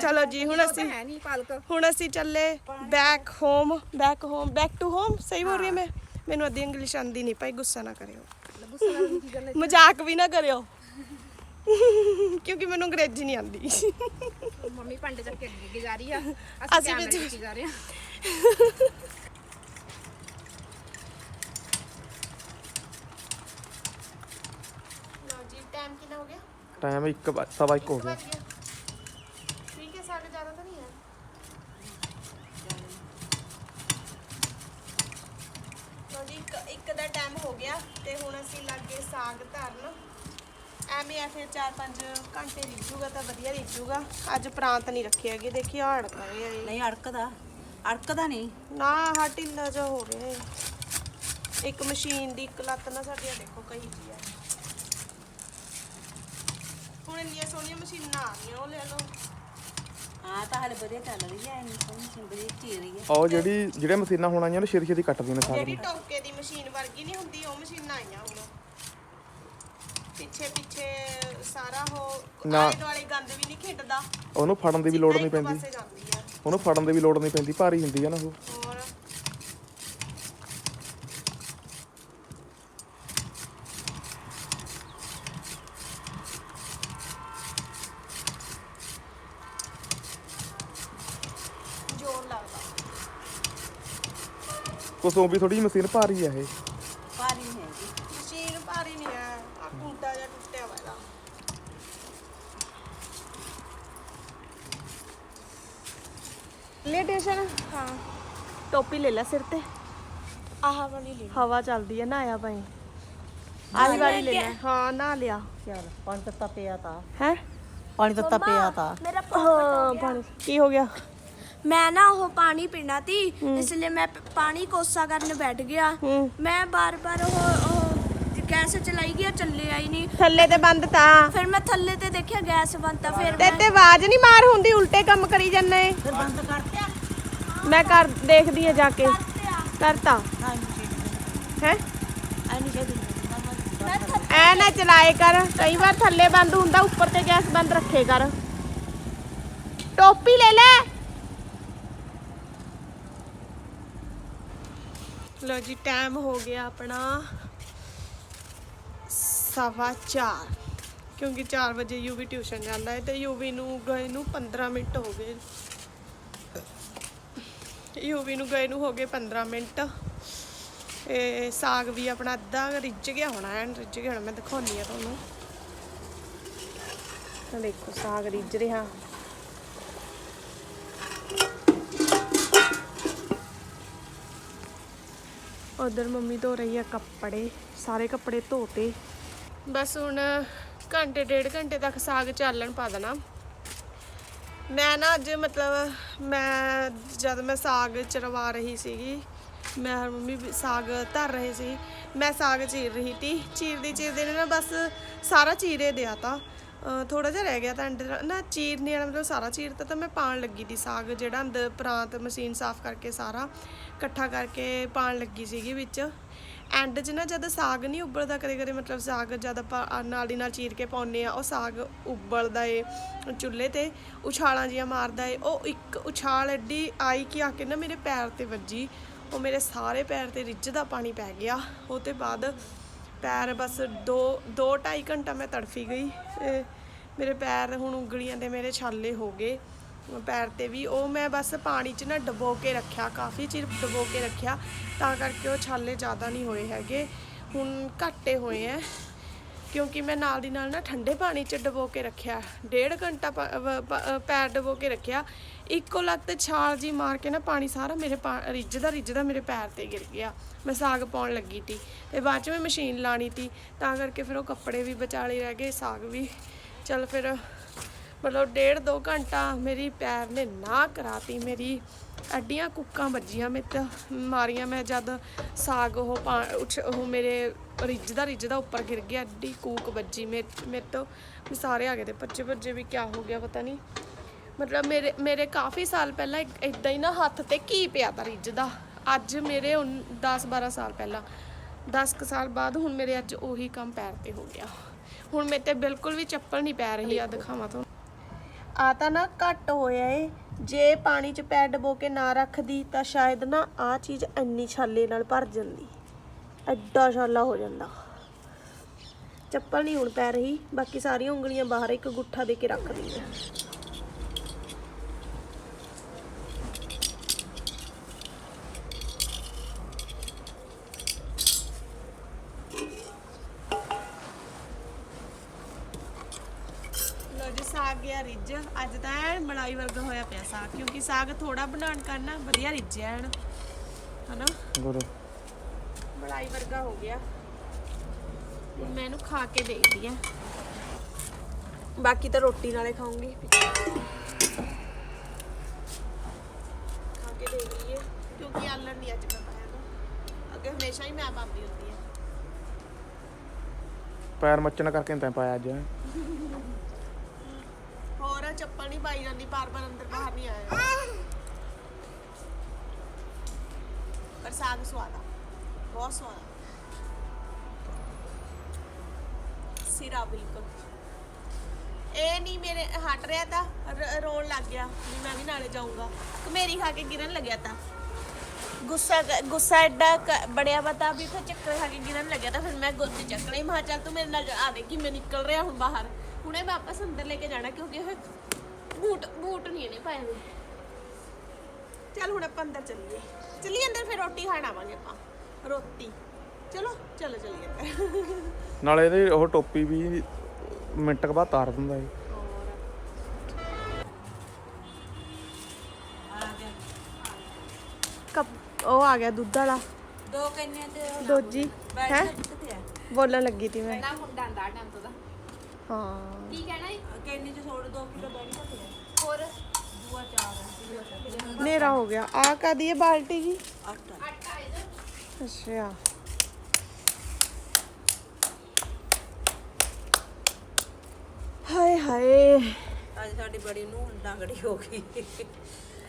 ਚਲੋ ਜੀ ਹੁਣ ਅਸੀਂ ਹੈ ਨਹੀਂ ਪਾਲਕ। ਹੁਣ ਅਸੀਂ ਚੱਲੇ back home back home back to home ਸਹੀ ਬੋਲ ਰਹੀ ਮੈਂ? ਮੈਨੂੰ ਅੱਧੀ ਇੰਗਲਿਸ਼ ਆਂਦੀ ਨਹੀਂ ਭਾਈ ਗੁੱਸਾ ਨਾ ਕਰਿਓ। ਮਜ਼ਾਕ ਵੀ ਨਾ ਕਰਿਓ। ਕਿਉਂਕਿ ਮੈਨੂੰ ਅੰਗਰੇਜ਼ੀ ਨਹੀਂ ਆਂਦੀ ਮੰਮੀ ਭਾਂਡੇ ਚੱਕ ਕੇ ਅੱਗੇ ਜਾ ਰਹੀ ਆ। ਅਸੀਂ ਕੈਮਰੇ ਵਿੱਚ ਜਾ ਰਹੇ ਆ। ਲਓ ਜੀ ਟਾਈਮ ਕਿੰਨਾ ਹੋ ਗਿਆ? ਟਾਈਮ ਇੱਕ ਵੱਜ- ਸਵਾ ਇੱਕ ਹੋ ਗਿਆ ਵੱਜ ਗਿਆ ਠੀਕ ਹੈ ਸਾਡੇ ਜ਼ਿਆਦਾ ਤਾਂ ਨਹੀਂ ਹੈ ਲਓ ਇੱਕ ਦਾ ਟਾਈਮ ਹੋ ਗਿਆ ਤੇ ਹੁਣ ਅਸੀਂ ਲੱਗੇ ਸਾਗ ਧਰਨ। ਐਵੇਂ ਆ ਫਿਰ 4-5 ਘੰਟੇ ਰਿੱਝੂਗਾ ਤਾਂ ਵਧੀਆ ਰਿੱਝੂਗਾ ਅੱਜ ਪ੍ਰਾਂਤ ਨਹੀਂ ਰੱਖੇ ਹੈਗੇ ਦੇਖੀ ਹਾੜ ਕਰੇ ਆ ਇਹ। ਨਹੀਂ ਅੜਕਦਾ। ਅੜਕਦਾ ਨਹੀਂ। ਨਾ ਆਹ ਢਿੱਲਾ ਜਿਹਾ ਹੋ ਰਿਹਾ ਇੱਕ ਮਸ਼ੀਨ ਦੀ ਇੱਕ ਲੱਤ ਨਾ ਸਾਡੀ ਆਹ ਦੇਖੋ ਕਹੀ ਜੀ ਆ। ਹੁਣ ਇੰਨੀਆਂ ਸੋਹਣੀਆਂ ਮਸ਼ੀਨਾਂ ਆ ਗਈਆਂ ਉਹ ਲੈ ਲਓ। ਹਾਂ ਤਾਂ ਹਲੇ ਵਧੀਆ ਚੱਲ ਰਹੀ ਹੈ ਇੰਨੀ ਸੋਹਣੀ ਸਿੰਬਰੀ ਚੀ ਰਹੀ ਹੈ। ਉਹ ਜਿਹੜੀ ਜਿਹੜੇ ਮਸ਼ੀਨਾਂ ਹੁਣ ਆਈਆਂ ਨੇ ਛੇਤੀ ਛੇਤੀ ਕੱਟਦੀਆਂ ਨੇ ਸਾਗ ਜਿਹੜੀ ਨੂੰ ਟੋਕੇ ਦੀ ਮਸ਼ੀਨ ਵਰਗੀ ਨਹੀਂ ਹੁੰਦੀ ਉਹ ਮਸ਼ੀਨਾਂ ਆਈਆਂ ਹੁਣ। ਪਿੱਛੇ ਪਿੱਛੇ ਸਾਰਾ ਉਹ ਨਾ। ਆਲੇ ਦੁਆਲੇ ਗੰਦ ਵੀ ਨਹੀਂ ਖਿੰਡਦਾ ਉਹਨੂੰ ਫੜਨ ਦੀ ਵੀ ਲੋੜ ਨਹੀਂ ਪੈਂਦੀ। ਪਾਸੇ ਜਾਂਦੀ ਆ। ਉਹਨੂੰ ਫੜਨ ਦੀ ਵੀ ਲੋੜ ਨਹੀਂ ਪੈਂਦੀ ਭਾਰੀ ਹੁੰਦੀ ਆ ਨਾ ਉਹ। ਹੋਰ ਜੋਰ ਲੱਗਦਾ ਕੁਸੋਂ ਵੀ ਥੋੜੀ ਜਿਹੀ ਮਸ਼ੀਨ ਭਾਰੀ ਆ ਇਹ। ਭਾਰੀ ਨਹੀਂ ਹੈਗੀ। ਮਸ਼ੀਨ ਭਾਰੀ ਨਹੀਂ ਹੈ। ਆ ਕੁੰਡਾ ਜਿਹਾ ਟੁੱਟਿਆ ਹੋਇਆ ਇਹਦਾ। ਲੈ ਟੇਸ਼ਨ ਹਾਂ। ਟੋਪੀ ਲੈ ਲੈ ਸਿਰ ਤੇ। ਆਹ ਵਾਲੀ ਲੈ ਹਵਾ ਚੱਲਦੀ ਹੈ ਨਹਾਇਆ ਪਈ ਆਹੀ ਵਾਲੀ ਲੈ ਲੈ। ਹਾਂ ਨਹਾ ਲਿਆ। ਚਲ ਪਾਣੀ ਤੱਤਾ ਪਿਆ ਤਾਂ। ਹੈ? ਪਾਣੀ ਤੱਤਾ ਪਿਆ ਤਾਂ। ਮੇਰਾ ਹਾਂ ਪਾਣੀ। ਕੀ ਹੋ ਗਿਆ? ਮੈਂ ਨਾ ਉਹ ਪਾਣੀ ਪੀਣਾ ਤੀ ਇਸ ਲਈ ਮੈਂ ਪ- ਪਾਣੀ ਕੋਸਾ ਕਰਨ ਬੈਠ ਗਿਆ। ਹੂੰ। ਮੈਂ ਬਾਰ-ਬਾਰ ਉਹ ਉਹ ਗੈਸ ਚਲਾਈ ਗਿਆ ਚੱਲੇ ਆਈ ਨਹੀਂ ਥੱਲੇ ਤੇ ਬੰਦ ਤਾਂ। ਫਿਰ ਮੈਂ ਥੱਲੇ ਤੇ ਦੇਖਿਆ ਗੈਸ ਬੰਦ ਤਾਂ ਫਿਰ ਤੇ ਤੇ ਆਵਾਜ਼ ਨਹੀਂ ਮਾਰ ਹੁੰਦੀ ਉਲਟੇ ਕੰਮ ਕਰੀ ਜਾਂਦੇ। ਫਿਰ ਬੰਦ ਕਰਤਿਆ? ਮੈਂ ਕਰ ਦੇਖਦੀ ਆ ਜਾ ਕੇ। ਕਰਤਾ। ਹਾਂ? ਨਹੀਂ ਹੈ ਐਨੀ ਛੇਤੀ ਮੈਂ ਥੱਲੇ ਐ ਨਾ ਚਲਾਏ ਕਰ ਕਈ ਵਾਰ ਥੱਲੇ ਬੰਦ ਹੁੰਦਾ ਉੱਪਰ ਤੇ ਗੈਸ ਬੰਦ ਰੱਖੇ ਕਰ। ਟੋਪੀ ਲੈ ਲੈ। ਲੋ ਜੀ ਟਾਈਮ ਹੋ ਗਿਆ ਆਪਣਾ ਸਵਾ ਚਾਰ। ਕਿਉਂਕਿ 4 ਵਜੇ ਯੂਵੀ ਟਿਊਸ਼ਨ ਜਾਂਦਾ ਹੈ ਤੇ ਯੂਵੀ ਨੂੰ ਗਏ ਨੂੰ 15 ਮਿੰਟ ਹੋ ਗਏ। ਯੂਵੀ ਨੂੰ ਗਏ ਨੂੰ ਹੋ ਗਏ 15 ਮਿੰਟ। ਇਹ ਸਾਗ ਵੀ ਆਪਣਾ ਅੱਧਾ ਰਿੱਝ ਗਿਆ ਹੋਣਾ ਐਨ ਰਿੱਝ ਗਿਆ ਹੋਣਾ, ਮੈਂ ਦਿਖਾਉਣੀ ਆ ਤੁਹਾਨੂੰ। ਆਹ ਦੇਖੋ, ਸਾਗ ਰਿੱਝ ਰਿਹਾ। ਉਧਰ ਮੰਮੀ ਧੋ ਰਹੀ ਆ ਕੱਪੜੇ, ਸਾਰੇ ਕੱਪੜੇ ਧੋਤੇ। ਬਸ ਹੁਣ ਘੰਟੇ, ਡੇਢ ਘੰਟੇ ਤੱਕ ਸਾਗ ਚਾਲਣ ਪਾ ਦੇਣਾ। ਮੈਂ ਨਾ ਅੱਜ ਮਤਲਬ ਮੈਂ ਜਦ ਮੈਂ ਸਾਗ ਚਰਵਾ ਰਹੀ ਸੀਗੀ, ਮੈਂ ਔਰ ਮੰਮੀ ਸਾਗ ਧਰ ਰਹੀ ਸੀ, ਮੈਂ ਸਾਗ ਚੀਰ ਰਹੀ ਤੀ। ਚੀਰਦੀ ਚੀਰਦੇ ਨੇ ਨਾ ਬਸ ਸਾਰਾ ਚੀਰੇ ਦਿਆ ਤਾ। ਥੋੜਾ ਜਿਹਾ ਰਹਿ ਗਿਆ ਤਾਂ ਅੰਦਰ ਨਾ ਚੀਰਨੇ ਵਾਲਾ ਮਤਲਬ ਸਾਰਾ ਚੀਰਤਾ ਤਾਂ ਮੈਂ ਪਾਣ ਲੱਗੀ ਤੀ ਸਾਗ, ਜਿਹੜਾ ਅੰਦਰ ਪ੍ਰਾਂਤ ਮਸ਼ੀਨ ਸਾਫ਼ ਕਰਕੇ ਸਾਰਾ ਇਕੱਠਾ ਕਰਕੇ ਪਾਣ ਲੱਗੀ ਸੀਗੀ ਵਿੱਚ। ਐਂਡ 'ਚ ਨਾ ਜਦ ਸਾਗ ਨਹੀਂ ਉਬਲਦਾ ਕਦੇ ਕਦੇ, ਮਤਲਬ ਸਾਗ ਜਦ ਆਪਾਂ ਆ ਨਾਲ ਦੀ ਨਾਲ ਚੀਰ ਕੇ ਪਾਉਂਦੇ ਆ ਉਹ ਸਾਗ ਉਬਲਦਾ ਏ ਚੁੱਲ੍ਹੇ ਤੇ, ਉਛਾਲਾਂ ਜੀਆਂ ਮਾਰਦਾ ਏ। ਉਹ ਇੱਕ ਉਛਾਲ ਐਡੀ ਆਈ ਕਿ ਆ ਕੇ ਨਾ ਮੇਰੇ ਪੈਰ ਤੇ ਵੱਜੀ, ਉਹ ਮੇਰੇ ਸਾਰੇ ਪੈਰ ਤੇ ਰਿੱਝਦਾ ਪਾਣੀ ਪੈ ਗਿਆ। ਉਹ ਤੇ ਬਾਅਦ ਪੈਰ ਬਸ 2 2 2.5 ਘੰਟਾ ਮੈਂ ਤੜਫੀ ਗਈ। ਮੇਰੇ ਪੈਰ ਹੁਣ ਉਂਗਲੀਆਂ ਦੇ ਮੇਰੇ ਛਾਲੇ ਹੋ ਗਏ। ਪੈਰ ਤੇ ਵੀ ਉਹ ਮੈਂ ਬਸ ਪਾਣੀ 'ਚ ਨਾ ਡਬੋ ਕੇ ਰੱਖਿਆ, ਕਾਫੀ ਚਿਰ ਡਬੋ ਕੇ ਰੱਖਿਆ। ਤਾਂ ਕਰਕੇ ਉਹ ਛਾਲੇ ਜ਼ਿਆਦਾ ਨਹੀਂ ਹੋਏ ਹੈਗੇ। ਹੁਣ ਘੱਟੇ ਹੋਏ ਐ। ਕਿਉਂਕਿ ਮੈਂ ਨਾਲ ਦੀ ਨਾਲ ਨਾ ਠੰਡੇ ਪਾਣੀ 'ਚ ਡਬੋ ਕੇ ਰੱਖਿਆ, ਡੇਢ ਘੰਟਾ ਪੈਰ ਡਬੋ ਕੇ ਰੱਖਿਆ। ਇੱਕੋ ਲੱਤ ਛਾਲ ਜੀ ਮਾਰ ਕੇ ਨਾ ਪਾਣੀ ਸਾਰਾ ਮੇਰੇ ਪਾ- ਰਿੱਝਦਾ ਰਿੱਝਦਾ ਮੇਰੇ ਪੈਰ ਤੇ ਗਿਰ ਗਿਆ। ਮੈਂ ਸਾਗ ਪਾਉਣ ਲੱਗੀ ਤੀ ਤੇ ਬਾਅਦ 'ਚ ਮੈਂ ਮਸ਼ੀਨ ਲਾਣੀ ਤੀ, ਤਾਂ ਕਰਕੇ ਫਿਰ ਉਹ ਕੱਪੜੇ ਵੀ ਵਿਚਾਲੇ ਰਹਿ ਗਏ, ਸਾਗ ਵੀ। ਚਲ ਫਿਰ, ਮਤਲਬ ਡੇਢ ਦੋ ਘੰਟਾ ਮੇਰੀ ਪੈਰ ਨੇ ਨਾ ਕਰਾਤੀ, ਮੇਰੀ ਅੱਡੀਆਂ ਕੁੱਕਾਂ ਵੱਜੀਆਂ ਮੇਰੇ ਤੇ, ਮਾਰੀਆਂ ਮੈਂ ਜਦ ਸਾਗ ਉਹ ਪਾ- ਉਹ ਮੇਰੇ ਰਿੱਝਦਾ ਰਿੱਝਦਾ ਉੱਪਰ ਗਿਰ ਗਿਆ ਅੱਡੀ ਕੂਕ ਵੱਜੀ ਮੇਰੇ ਮੇਰੇ ਤੋਂ। ਸਾਰੇ ਆ ਗਏ ਤੇ ਭੱਜੇ ਭੱਜੇ ਵੀ ਕਿਆ ਹੋ ਗਿਆ ਪਤਾ ਨਹੀਂ। ਮਤਲਬ ਮੇਰੇ ਮੇਰੇ ਕਾਫੀ ਸਾਲ ਪਹਿਲਾਂ ਇਦਾਂ ਹੀ ਨਾ ਹੱਥ ਤੇ ਕੀ ਪਿਆ ਤਾ ਰਿੱਝਦਾ। ਅੱਜ ਮੇਰੇ 10 12 ਸਾਲ ਪਹਿਲਾਂ। 10 ਕੁ ਸਾਲ ਬਾਅਦ ਹੁਣ ਮੇਰੇ ਅੱਜ ਉਹੀ ਕੰਮ ਪੈਰ ਤੇ ਹੋ ਗਿਆ। ਹੁਣ ਮੇਰੇ ਤੇ ਬਿਲਕੁਲ ਵੀ ਚੱਪਲ ਨਹੀਂ ਪੈ ਰਹੀ ਆ ਦਿਖਾਵਾਂ ਤੁਹਾਨੂੰ। ਆ ਤਾਂ ਨਾ ਘੱਟ ਹੋਇਆ ਏ। ਜੇ ਪਾਣੀ 'ਚ ਪੈਰ ਡਬੋ ਕੇ ਨਾ ਰੱਖਦੀ ਤਾਂ ਸ਼ਾਇਦ ਨਾ ਆ ਚੀਜ਼ ਇੰਨੀ ਛਾਲੇ ਨਾਲ ਭਰ ਜਾਂਦੀ। ਐਡਾ ਛਾਲਾ ਹੋ ਜਾਂਦਾ। ਚੱਪਲ ਨਹੀਂ ਹੁਣ ਪੈ ਰਹੀ ਬਾਕੀ ਸਾਰੀਆਂ ਉਂਗਲੀਆਂ ਬਾਹਰ ਇੱਕ ਗੁੱਠਾ ਦੇ ਕੇ ਰੱਖ ਜੀ ਸਾਗ ਗਿਆ ਰਿੱਝ। ਅੱਜ ਤਾਂ ਐਨ ਮਲਾਈ ਵਰਗਾ ਹੋਇਆ ਪਿਆ ਸਾਗ ਕਿਉਂਕਿ ਸਾਗ ਥੋੜਾ ਬਣਾਉਣ ਕਰਨਾ ਵਧੀਆ ਰਿੱਝਿਆ ਐਨ। ਹਨਾ? ਗੁਰੂ। ਮਲਾਈ ਵਰਗਾ ਹੋ ਗਿਆ। ਹੁਣ ਮੈਂ ਇਹਨੂੰ ਖਾ ਕੇ ਦੇਖਦੀ ਆ। ਬਾਕੀ ਤਾਂ ਰੋਟੀ ਨਾਲੇ ਖਾਉਂਗੀ ਖਾ ਕੇ ਦੇਖ ਲਈਏ ਕਿਉਂਕਿ ਆਲਣ ਨਹੀਂ ਅੱਜ ਮੈਂ ਪਾਇਆ ਨਾ ਅੱਗੇ ਹਮੇਸ਼ਾ ਹੀ ਮੈਂ ਪਾਉਂਦੀ ਹੁੰਦੀ ਆ। ਪੈਰ ਮੱਚਣ ਕਰਕੇ ਤੈਂ ਪਾਇਆ ਅੱਜ। ਹੋਰ ਚੱਪਲ ਨਹੀਂ ਪਾਈ ਜਾਂਦੀ ਬਾਰ ਬਾਰ ਅੰਦਰ ਬਾਹਰ ਨਹੀਂ ਆਇਆ। ਪਰ ਸਾਗ ਸਵਾਦ ਆ। ਬਹੁਤ ਸਵਾਦ ਸਿਰਾ ਬਿਲਕੁਲ। ਇਹ ਨਹੀਂ ਮੇਰੇ ਹਟ ਰਿਹਾ ਤਾਂ ਰੋਣ ਲੱਗ ਗਿਆ ਵੀ ਮੈਂ ਵੀ ਨਾਲੇ ਜਾਊਂਗਾ। ਕਮੇਰੀ ਖਾ ਕੇ ਗਿਰਨ ਲੱਗਿਆ ਤਾਂ। ਗੁੱਸਾ ਗੁੱਸਾ ਐਡਾ ਬੜਿਆ ਬਤਾ ਵੀ ਫਿਰ ਚੱਕਰ ਖਾ ਕੇ ਗਿਰਨ ਲੱਗਿਆ ਤਾਂ ਫਿਰ ਮੈਂ ਗੁੱਸੇ ਚੱਕਣਾ ਹੀ। ਮਾ ਚੱਲ ਤੂੰ ਮੇਰੇ ਨਾਲ ਆ ਦੇ ਕਿ ਮੈਂ ਨਿਕਲ ਰਿਹਾ ਹੁਣ ਬਾਹਰ। ਹੁਣੇ ਵਾਪਸ ਅੰਦਰ ਲੈ ਕੇ ਜਾਣਾ ਕਿਉਂਕਿ ਇਹ ਬੂਟ ਬੂਟ ਨਹੀਂ ਇਹਨੇ ਪਾਏ ਹੋਏ। ਚੱਲ ਹੁਣ ਆਪਾਂ ਅੰਦਰ ਚੱਲੀਏ। ਚੱਲੀਏ ਅੰਦਰ ਫਿਰ ਰੋਟੀ ਖਾਣ ਆਵਾਂਗੇ ਆਪਾਂ। ਰੋਟੀ। ਚਲੋ ਚਲੋ ਚੱਲੀਏ ਨਾਲੇ ਇਹਦੇ ਉਹ ਟੋਪੀ ਵੀ ਮਿੰਟ ਕੁ ਬਾਅਦ ਤਾਰ ਦਿੰਦਾ ਏ ਕੱਪ ਉਹ ਆ ਗਿਆ ਦੁੱਧ ਵਾਲਾ। ਦੋ ਕੰਨੇ ਤੇ ਦੋਜੀ ਹੈ? ਬੋਲਣ ਲੱਗੀ ਤੀ ਮੈਂ। ਪਹਿਲਾਂ ਮੁੰਡਾ ਆਂਦਾ ਟਾਈਮ ਤੋਂ ਦਾ। ਹਾਂ। ਕੀ ਕਹਿਣਾ ਈ? ਕੰਨੇ ਚ ਛੋੜ 2 ਕਿਲੋ ਬੈਠ ਕਿੱਥੇ ਹੋਰ? ਦੂਆ ਚਾਰ ਹਨੇਰਾ ਹੋ ਗਿਆ। ਆ ਕਾਦੀ ਹੈ ਬਾਲਟੀ ਜੀ? ਆਟਾ। ਆਟਾ ਅੱਛਾ ਹਾਏ ਹਾਏ। ਅੱਜ ਸਾਡੀ ਬੜੀ ਨੂੰ ਡੰਗੜੀ ਹੋ ਗਈ।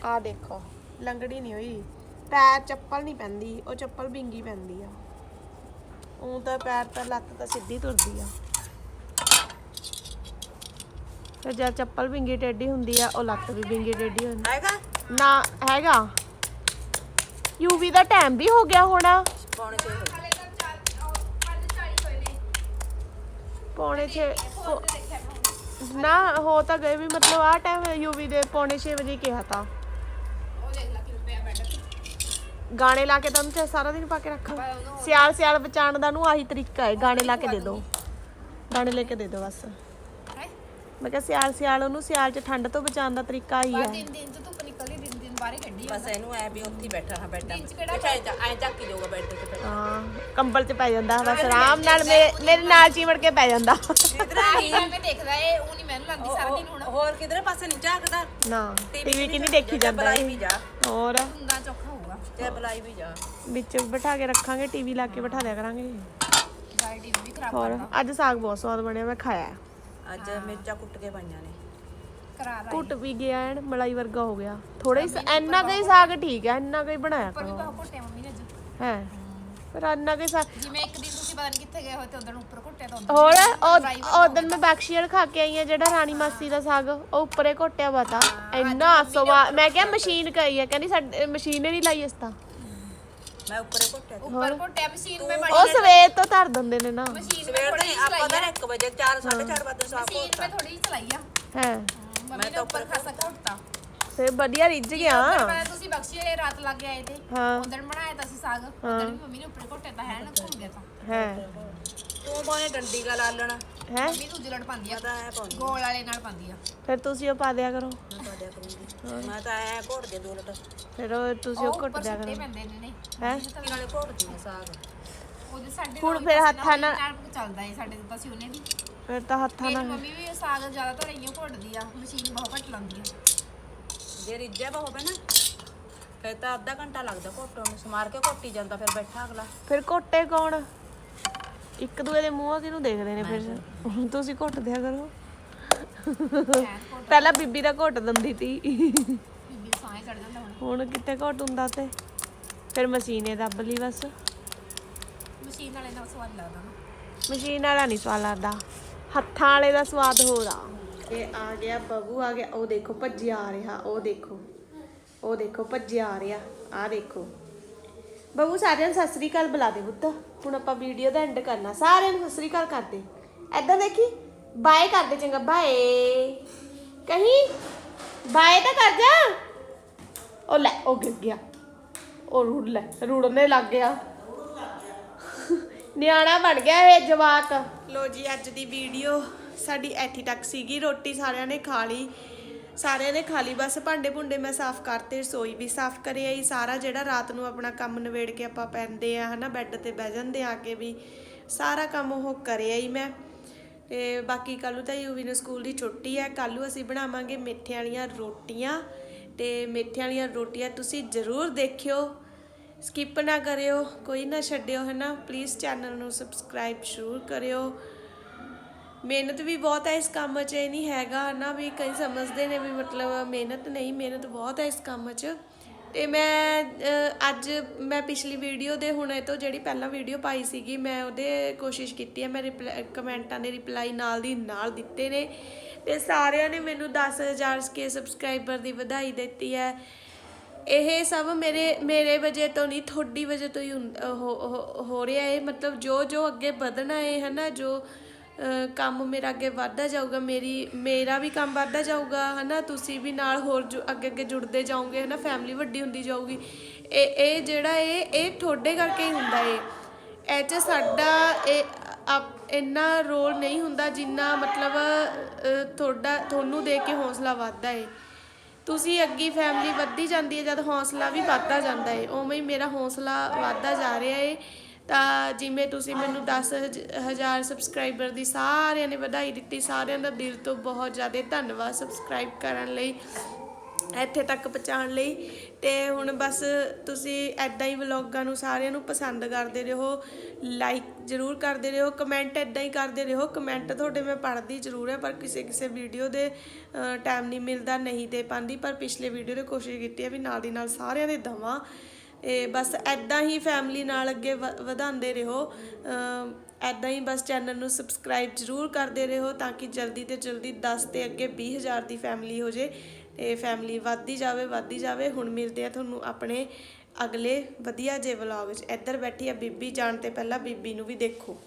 ਆ ਦੇਖੋ ਲੰਗੜੀ ਨਹੀਂ ਹੋਈ। ਪੈਰ ਚੱਪਲ ਨਹੀਂ ਪੈਂਦੀ ਉਹ ਚੱਪਲ ਬਿੰਗੀ ਪੈਂਦੀ ਆ। ਉਹ ਤਾਂ ਪੈਰ ਤਾਂ ਲੱਤ ਤਾਂ ਸਿੱਧੀ ਤੁਰਦੀ ਆ। ਤੇ ਜਦ ਚੱਪਲ ਬਿੰਗੀ ਟੇਢੀ ਹੁੰਦੀ ਆ ਉਹ ਲੱਤ ਵੀ ਬਿੰਗੀ ਟੇਢੀ ਹੁੰਦੀ ਆਏਗਾ ਨਾ ਹੈਗਾ। ਯੂਵੀ ਦਾ ਟਾਈਮ ਵੀ ਹੋ ਗਿਆ ਹੋਣਾ। ਪੌਣੇ 6 ਹੋ ਹਲੇ ਤਾਂ ਚਾਰ ਪੰਜ ਚਾਲੀ ਹੋਏ ਨੇ। ਪੌਣੇ 6 ਫੋਨ ਤੇ ਦੇਖਿਆ ਮੈਂ ਹੁਣ। ਨਾ ਹੋ ਤਾਂ ਗਏ ਵੀ ਮਤਲਬ ਆ ਟਾਈਮ ਯੂਵੀ ਦੇ ਪੌਣੇ 6 ਵਜੇ ਕਿਹਾ ਤਾਂ। ਉਹ ਦੇਖ ਲੈ ਕਿ ਰੁਪਿਆ ਬੈਠਾ ਗਾਣੇ ਲਾ ਕੇ ਤੁਹਾਨੂੰ ਚਾਹੇ ਸਾਰਾ ਦਿਨ ਪਾ ਕੇ ਰੱਖਾਂ। ਸਿਆਲ ਸਿਆਲ ਬਚਾਉਣ ਦਾ ਨੂੰ ਆਹੀ ਤਰੀਕਾ ਹੈ ਗਾਣੇ ਲਾ ਕੇ ਦੇ ਦਿਓ ਗਾਣੇ ਲੈ ਕੇ ਦੇ ਦਿਓ ਬਸ। ਹੈ? ਮੈਂ ਕਿਹਾ ਸਿਆਲ ਸਿਆਲ ਉਹਨੂੰ ਸਿਆਲ 'ਚ ਠੰਡ ਤੋਂ ਬਚਾਉਣ ਦਾ ਤਰੀਕਾ ਆਹੀ ਬਾਹਰ ਹੈ। ਦਿਨ ਦਿਨ ਚ ਧੁੱਪ ਨਿਕਲਦੀ ਦਿਨ ਦਿਨ ਬਾਹਰ ਹੀ ਕੱਢੀ ਬਸ ਇਹਨੂੰ ਐ ਵੀ ਉੱਥੇ ਹੀ ਬੈਠਾ ਹਾਂ ਬੈਠਾ। ਦਿਨ ਚ ਕਿਹੜਾ ਬੈਠਾ ਐ ਚੱਕ ਜਾਊਗਾ ਬੈਠ ਤੇ ਬੈਠਾ ਹਾਂ ਕੰਬਲ 'ਚ ਪੈ ਜਾਂਦਾ ਬਸ ਆਰਾਮ ਨਾਲ ਮੇ- ਮੇਰੇ ਨਾਲ ਚੀਮੜ ਕੇ ਪੈ ਜਾਂਦਾ। ਆਹੀ ਐਵੇਂ ਦੇਖਦਾ ਏ ਉਹ ਨਹੀਂ ਮੈਨੂੰ ਲੱਗਦੀ ਸਾਰਾ ਦਿਨ ਹੁਣ। ਹੋਰ ਕਿਧਰੇ ਪਾਸੇ ਨਹੀਂ ਝਾਕਦਾ? ਨਾ ਟੀਵੀ ਕਿ ਨਹੀਂ ਦੇਖੀ ਜਾਂਦਾ ਬੁਲਾਈ ਇਹ। ਵੀ ਜਾ। ਹੋਰ? ਹੁੰਦਾ ਚੌਖਾ ਹੋਊਗਾ। ਤੇ ਬੁਲਾਈ ਵੀ ਜਾ। ਵਿੱਚ ਬਿਠਾ ਕੇ ਰੱਖਾਂਗੇ ਟੀਵੀ ਲਾ ਕੇ ਬਿਠਾ ਦਿਆ ਕਰਾਂਗੇ। ਗਾੜੀ ਵੀ ਖਰਾਬ ਹੋਰ? ਕਰਦਾ ਅੱਜ ਸਾਗ ਬਹੁਤ ਸਵਾਦ ਬਣਿਆ ਮੈਂ ਖਾਇਆ। ਅੱਜ ਮਿਰਚਾਂ ਕੁੱਟ ਕੇ ਪਾਈਆਂ ਨੇ। ਕਰਾ ਦਾ ਘੁੱਟ ਵੀ ਗਿਆ ਐਨ ਮਲਾਈ ਵਰਗਾ ਹੋ ਗਿਆ। ਥੋੜਾ ਹੀ ਸ- ਇੰਨਾ ਕੁ ਹੀ ਸਾਗ ਠੀਕ ਹੈ ਇੰਨਾ ਕੁ ਹੀ ਬਣਾਇਆ ਪਰ ਵੀ ਕਰੋ। ਬਹੁਤ ਘੁੱਟਿਆ ਮੰਮੀ ਨੇ ਅੱਜ। ਹੈ। ਪਰ ਇੰਨਾ ਕੁ ਹੀ ਸਾਗ ਜਿਵੇਂ ਇੱਕ ਦਿਨ ਤੁਸੀਂ ਪਤਾ ਨਹੀਂ ਕਿੱਥੇ ਗਏ ਹੋ ਤੇ ਉਦੋਂ ਉੱਪਰ ਘੁੱਟਿਆ ਤਾਂ ਉਦੋਂ ਹੋਰ ਉਦੋਂ ਮੈਂ ਬੈਕਸ਼ੀਅਰ ਖਾ ਕੇ ਆਈ ਆ ਜਿਹੜਾ ਰਾਣੀ ਮਾਸੀ ਦਾ ਸਾਗ ਉਹ ਉੱਪਰੇ ਘੋਟਿਆ ਪਤਾ ਇੰਨਾ ਸਵਾਦ ਮੈਂ ਕਿਹਾ ਮਸ਼ੀਨ ਕਹੀ ਹੈ ਕਹਿੰਦੀ ਸਾਡੇ ਮਸ਼ੀਨ ਨਹੀਂ ਲਾਈ ਇਸ ਤਾਂ। ਮੈਂ ਉੱਪਰੇ ਘੁੱਟਿਆ ਤੇ ਉੱਪਰ ਘੁੱਟਿਆ ਮਸ਼ੀਨ ਮੈਂ ਉਹ ਸਵੇਰ ਤੋਂ ਧਰ ਦਿੰਦੇ ਨੇ ਨਾ। ਮਸ਼ੀਨ ਮੈਂ ਸਵੇਰ ਥੋੜੀ ਦੇ ਜਿਹੀ ਆਪਾਂ ਚਲਾਈ ਤਾਂ 1 ਵਜੇ 4 4:30 ਵਜੇ ਸਾਫ਼ ਮਸ਼ੀਨ ਮੈਂ ਥੋੜੀ ਜਿਹੀ ਚਲਾਈ ਆ। ਹੈ। ਮੰਮੀ ਨੇ ਉੱਪਰ ਖਾਸਾ ਘੁੱਟਤਾ ਫੇ ਵਧੀਆ ਰਿੱਝ ਗਿਆ। ਪਰ ਤੁਸੀਂ ਬਖਸ਼ੀ ਵਾਲੇ ਰਾਤ ਲੱਗ ਕੇ ਆਏ ਤੇ ਹਾਂ। ਉਦੋਂ ਬਣਾਇਆ ਤਾਂ ਸੀ ਸਾਗ ਉਦੋਂ ਵੀ ਮੰਮੀ ਨੇ ਉੱਪਰ ਘੁੱਟਿਆ ਤਾਂ ਹੈ ਨਾ ਘੁੰਮ ਗਿਆ ਤਾਂ। ਹੈ। ਤੂੰ ਬਾਏ ਡੰਡੀ ਗਾ ਲਾ ਲੈਣਾ। ਹੈ? ਮੰਮੀ ਦੂਜੇ ਲੜ ਪਾਉਂਦੀ ਆ। ਤਾਂ ਐ ਪਾਉਂਦੀ। ਗੋਲ ਵਾਲੇ ਨਾਲ ਪਾਉਂਦੀ ਆ। ਫਿਰ ਤੁਸੀਂ ਉਹ ਪਾ ਦਿਆ ਕਰੋ। ਮੈਂ ਪਾ ਦਿਆ ਕਰੂੰਗੀ। ਮੈਂ ਤਾਂ ਐ ਘੋੜ ਕੇ ਦੋ ਲਟ। ਫਿਰ ਉਹ ਤੁਸੀਂ ਉਹ ਘੁੱਟ ਉੱਪਰ ਦਿਆ ਸੁੱਟੇ ਕਰੋ। ਪੈਂਦੇ ਨੇ ਨੇ। ਹੈ? ਨਾਲੇ ਘੋੜਦੀ ਆ ਸਾਗ। ਉਹਦੇ ਸਾਡੇ ਹੁਣ ਨਾਲ ਫਿਰ ਹੱਥਾਂ ਨਾਲ- ਨਾਲ ਚੱਲਦਾ ਏ ਸਾਡੇ ਤਾਂ ਸੀ ਉਹਨੇ ਵੀ। ਫਿਰ ਤਾਂ ਹੱਥਾਂ ਮੇਰੀ ਨਾਲ ਮੰਮੀ ਵੀ ਸਾਗ ਜ਼ਿਆਦਾ ਤਾਂ ਰਹੀਆਂ ਘੁੱਟਦੀ ਆ ਮਸ਼ੀਨ ਬਹੁਤ ਘੱਟ ਲਾਉਂਦੀ ਆ। ਜੇ ਰਿੱਝਿਆ ਵਾ ਹੋਵੇ ਨਾ ਫਿਰ ਤਾਂ ਅੱਧਾ ਘੰਟਾ ਲੱਗਦਾ ਘੋਟਣ ਨੂੰ। ਸਮਾਰ ਕੇ ਘੋਟੀ ਜਾਂਦਾ ਫਿਰ ਬੈਠਾ ਅਗਲਾ। ਫਿਰ ਘੋਟੇ ਕੌਣ? ਇੱਕ ਦੂਏ ਦੇ ਮੂੰਹਾਂ ਕਿਹਨੂੰ ਦੇਖਦੇ ਨੇ ਫਿਰ? ਹੁਣ ਤੁਸੀਂ ਘੁੱਟ ਦਿਆ ਕਰੋ ਪਹਿਲਾਂ ਬੀਬੀ ਦਾ ਘੁੱਟ ਦਿੰਦੀ ਤੀ। ਬੀਬੀ ਸਾਹ ਚੜ ਜਾਂਦਾ ਹੁਣ। ਹੁਣ ਕਿੱਥੇ ਘੁੱਟ ਹੁੰਦਾ ਤੇ? ਫਿਰ ਮਸ਼ੀਨੇ ਦੱਬ ਲਈ ਬਸ। ਮਸ਼ੀਨ ਵਾਲੇ ਨਾਲ ਸਵਾਦ ਲੱਗਦਾ ਨਾ। ਮਸ਼ੀਨ ਵਾਲਾ ਨਹੀਂ ਸਵਾਦ ਲੱਗਦਾ। ਹੱਥਾਂ ਵਾਲੇ ਦਾ ਸਵਾਦ ਹੋਰ ਆ। ਇਹ ਆ ਗਿਆ ਬਬੂ, ਆ ਗਿਆ, ਉਹ ਦੇਖੋ ਭੱਜਿਆ ਆ ਰਿਹਾ, ਉਹ ਦੇਖੋ ਉਹ ਦੇਖੋ ਭੱਜਿਆ ਆ ਰਿਹਾ ਆ ਦੇਖੋ। ਬਬੂ, ਸਾਰਿਆਂ ਨੂੰ ਸਤਿ ਸ੍ਰੀ ਅਕਾਲ ਬੁਲਾ ਦੇ ਪੁੱਤ। ਹੁਣ ਆਪਾਂ ਵੀਡੀਓ ਦਾ ਐਂਡ ਕਰਨਾ, ਸਾਰਿਆਂ ਨੂੰ ਸਤਿ ਸ੍ਰੀ ਅਕਾਲ ਕਰਦੇ। ਐਦਾਂ ਦੇਖੀ ਬਾਏ ਕਰਦੇ ਚੰਗਾ ਬਾਏ ਕਹੀਂ ਬਾਏ ਤਾਂ ਕਰ ਜਾ। ਉਹ ਲੈ, ਉਹ ਗਿਰ ਗਿਆ। ਉਹ ਰੁੜ, ਲੈ, ਰੁੜਨੇ ਲੱਗ ਗਿਆ। ਨਿਆਣਾ ਬਣ ਗਿਆ ਇਹ ਜਵਾਕ। ਲੋ ਜੀ, ਅੱਜ ਦੀ ਵੀਡੀਓ ਸਾਡੀ ਇੱਥੇ ਤੱਕ ਸੀਗੀ। ਰੋਟੀ ਸਾਰਿਆਂ ਨੇ ਖਾ ਲਈ। ਸਾਰਿਆਂ ਨੇ ਖਾ ਲਈ। ਬਸ ਭਾਂਡੇ ਭੁੰਡੇ ਮੈਂ ਸਾਫ਼ ਕਰਤੇ, ਰਸੋਈ ਵੀ ਸਾਫ਼ ਕਰੇ ਆਈ ਸਾਰਾ ਜਿਹੜਾ ਰਾਤ ਨੂੰ ਆਪਣਾ ਕੰਮ ਨਵੇੜ ਕੇ ਆਪਾਂ ਪੈਂਦੇ ਆ, ਹਨਾ, ਬੈੱਡ ਤੇ ਬਹਿ ਜਾਂਦੇ ਆ ਕੇ ਵੀ, ਸਾਰਾ ਕੰਮ ਉਹ ਕਰੇ ਆਈ ਮੈਂ। ਤੇ ਬਾਕੀ ਕੱਲ੍ਹ ਨੂੰ ਤਾਂ ਯੂਵੀ ਨੂੰ ਸਕੂਲ ਦੀ ਛੁੱਟੀ ਹੈ ਕੱਲ੍ਹ ਨੂੰ ਅਸੀਂ ਬਣਾਵਾਂਗੇ ਮੇਥੇ ਵਾਲੀਆਂ ਰੋਟੀਆਂ। ਤੇ ਮੇਥੇ ਵਾਲੀਆਂ ਰੋਟੀਆਂ ਤੁਸੀਂ ਜ਼ਰੂਰ ਦੇਖਿਓ। ਸਕਿਪ ਨਾ ਕਰਿਓ, ਕੋਈ ਨਾ ਛੱਡਿਓ ਹੈ ਨਾ ਪਲੀਜ਼ ਚੈਨਲ ਨੂੰ ਸਬਸਕ੍ਰਾਈਬ ਜ਼ਰੂਰ ਕਰਿਓ। ਮਿਹਨਤ ਵੀ ਬਹੁਤ ਹੈ ਇਸ ਕੰਮ 'ਚ, ਇਹ ਨਹੀਂ ਹੈਗਾ ਨਾ ਵੀ ਕਈ ਸਮਝਦੇ ਨੇ ਵੀ ਮਤਲਬ ਮਿਹਨਤ ਨਹੀਂ, ਮਿਹਨਤ ਬਹੁਤ ਹੈ ਇਸ ਕੰਮ 'ਚ। ਤੇ ਮੈਂ ਅੱਜ ਮੈਂ ਪਿਛਲੀ ਵੀਡੀਓ ਦੇ ਹੁਣੇ ਤੋਂ ਜਿਹੜੀ ਪਹਿਲਾਂ ਵੀਡੀਓ ਪਾਈ ਸੀਗੀ, ਮੈਂ ਉਹਦੇ ਕੋਸ਼ਿਸ਼ ਕੀਤੀ ਹੈ, ਮੈਂ ਰਿਪਲਾਈ ਕਮੈਂਟਾਂ ਦੇ ਰਿਪਲਾਈ ਨਾਲ ਦੀ ਨਾਲ ਦਿੱਤੇ ਨੇ। ਤੇ ਸਾਰਿਆਂ ਨੇ ਮੈਨੂੰ 10000 ਕੇ ਸਬਸਕ੍ਰਾਈਬਰ ਦੀ ਵਧਾਈ ਦਿੱਤੀ ਹੈ। ਇਹ ਸਭ ਮੇਰੇ ਮੇਰੇ ਵਜ੍ਹਾ ਤੋਂ ਨਹੀਂ, ਤੁਹਾਡੀ ਵਜ੍ਹਾ ਤੋਂ ਹੀ ਹੁੰ- ਹੋ- ਰਿਹਾ ਹੈ ਮਤਲਬ ਜੋ ਜੋ ਅੱਗੇ ਵਧਣਾ ਹੈ ਹਨਾ ਜੋ ਕੰਮ ਮੇਰਾ ਅੱਗੇ ਵਧਦਾ ਜਾਊਗਾ, ਮੇਰੀ, ਮੇਰਾ ਵੀ ਕੰਮ ਵਧਦਾ ਜਾਊਗਾ, ਹਨਾ, ਤੁਸੀਂ ਵੀ ਨਾਲ ਹੋਰ ਜੁ- ਅੱਗੇ ਅੱਗੇ ਜੁੜਦੇ ਜਾਓਗੇ, ਹਨਾ ਫੈਮਿਲੀ ਵੱਡੀ ਹੁੰਦੀ ਜਾਊਗੀ। ਇਹ ਇਹ ਜਿਹੜਾ ਇਹ ਇਹ ਤੁਹਾਡੇ ਕਰਕੇ ਹੀ ਹੁੰਦਾ ਏ ਇਹ 'ਚ ਸਾਡਾ, ਇਹ ਇੰਨਾ ਰੋਲ ਨਹੀਂ ਹੁੰਦਾ ਜਿੰਨਾ ਮਤਲਬ ਤੁਹਾਡਾ, ਤੁਹਾਨੂੰ ਦੇ ਕੇ ਹੌਸਲਾ ਵੱਧਦਾ ਏ ਤੁਸੀਂ ਅੱਗੇ ਫੈਮਿਲੀ ਵੱਧਦੀ ਜਾਂਦੀ ਹੈ, ਜਦ ਹੌਸਲਾ ਵੀ ਵੱਧਦਾ ਜਾਂਦਾ ਹੈ। ਉਵੇਂ ਹੀ ਮੇਰਾ ਹੌਸਲਾ ਵੱਧਦਾ ਜਾ ਰਿਹਾ ਹੈ। ਤਾਂ ਜਿਵੇਂ ਤੁਸੀਂ ਮੈਨੂੰ 10000 ਸਬਸਕ੍ਰਾਈਬਰ ਦੀ ਸਾਰਿਆਂ ਨੇ ਵਧਾਈ ਦਿੱਤੀ, ਸਾਰਿਆਂ ਦਾ ਦਿਲ ਤੋਂ ਬਹੁਤ ਜ਼ਿਆਦਾ ਧੰਨਵਾਦ ਸਬਸਕ੍ਰਾਈਬ ਕਰਨ ਲਈ। ਇੱਥੇ ਤੱਕ ਪਹੁੰਚਾਉਣ ਲਈ। ਤੇ ਹੁਣ ਬਸ ਤੁਸੀਂ ਐਦਾਂ ਹੀ ਵਲੌਗਾਂ ਨੂੰ ਸਾਰਿਆਂ ਨੂੰ ਪਸੰਦ ਕਰਦੇ ਰਹੋ ਲਾਈਕ ਜ਼ਰੂਰ ਕਰਦੇ ਰਹੋ ਕਮੈਂਟ ਐਦਾਂ ਹੀ ਕਰਦੇ ਰਹੋ। ਕਮੈਂਟ ਤੁਹਾਡੇ ਮੈਂ ਪੜ੍ਹਦੀ ਜ਼ਰੂਰ ਹੈ ਪਰ ਕਿਸੇ ਕਿਸੇ ਵੀਡੀਓ ਦੇ ਟਾਈਮ ਨਹੀਂ ਮਿਲਦਾ, ਨਹੀਂ ਦੇ ਪਾਉਂਦੀ। ਪਰ ਪਿਛਲੇ ਵੀਡੀਓ ਦੇ ਕੋਸ਼ਿਸ਼ ਕੀਤੀ ਹੈ ਵੀ ਨਾਲ ਦੀ ਨਾਲ ਸਾਰਿਆਂ ਦੇ ਦਵਾਂ। ਇਹ ਬਸ ਐਦਾਂ ਹੀ ਫੈਮਿਲੀ ਨਾਲ ਅੱਗੇ ਵ- ਵਧਾਉਂਦੇ ਰਹੋ। ਅਮ ਐਦਾਂ ਹੀ ਬਸ ਚੈਨਲ ਨੂੰ ਸਬਸਕ੍ਰਾਈਬ ਜ਼ਰੂਰ ਕਰਦੇ ਰਹੋ ਤਾਂ ਕਿ ਜਲਦੀ ਤੇ ਜਲਦੀ 10 ਤੇ ਅੱਗੇ 20000 ਦੀ ਫੈਮਿਲੀ ਹੋ ਜੇ। ਤੇ ਫੈਮਿਲੀ ਵੱਧਦੀ ਜਾਵੇ ਵੱਧਦੀ ਜਾਵੇ ਹੁਣ ਮਿਲਦੇ ਆ ਤੁਹਾਨੂੰ ਆਪਣੇ ਅਗਲੇ ਵਧੀਆ ਜੇ ਵਲੌਗ 'ਚ ਇੱਧਰ ਬੈਠੀ ਆ ਬੀਬੀ ਜਾਣ ਤੇ ਪਹਿਲਾਂ ਬੀਬੀ ਨੂੰ ਵੀ ਦੇਖੋ।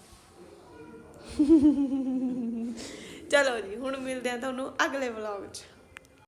ਚਲੋ ਜੀ ਹੁਣ ਮਿਲਦੇ ਆ ਤੁਹਾਨੂੰ ਅਗਲੇ ਵਲੌਗ 'ਚ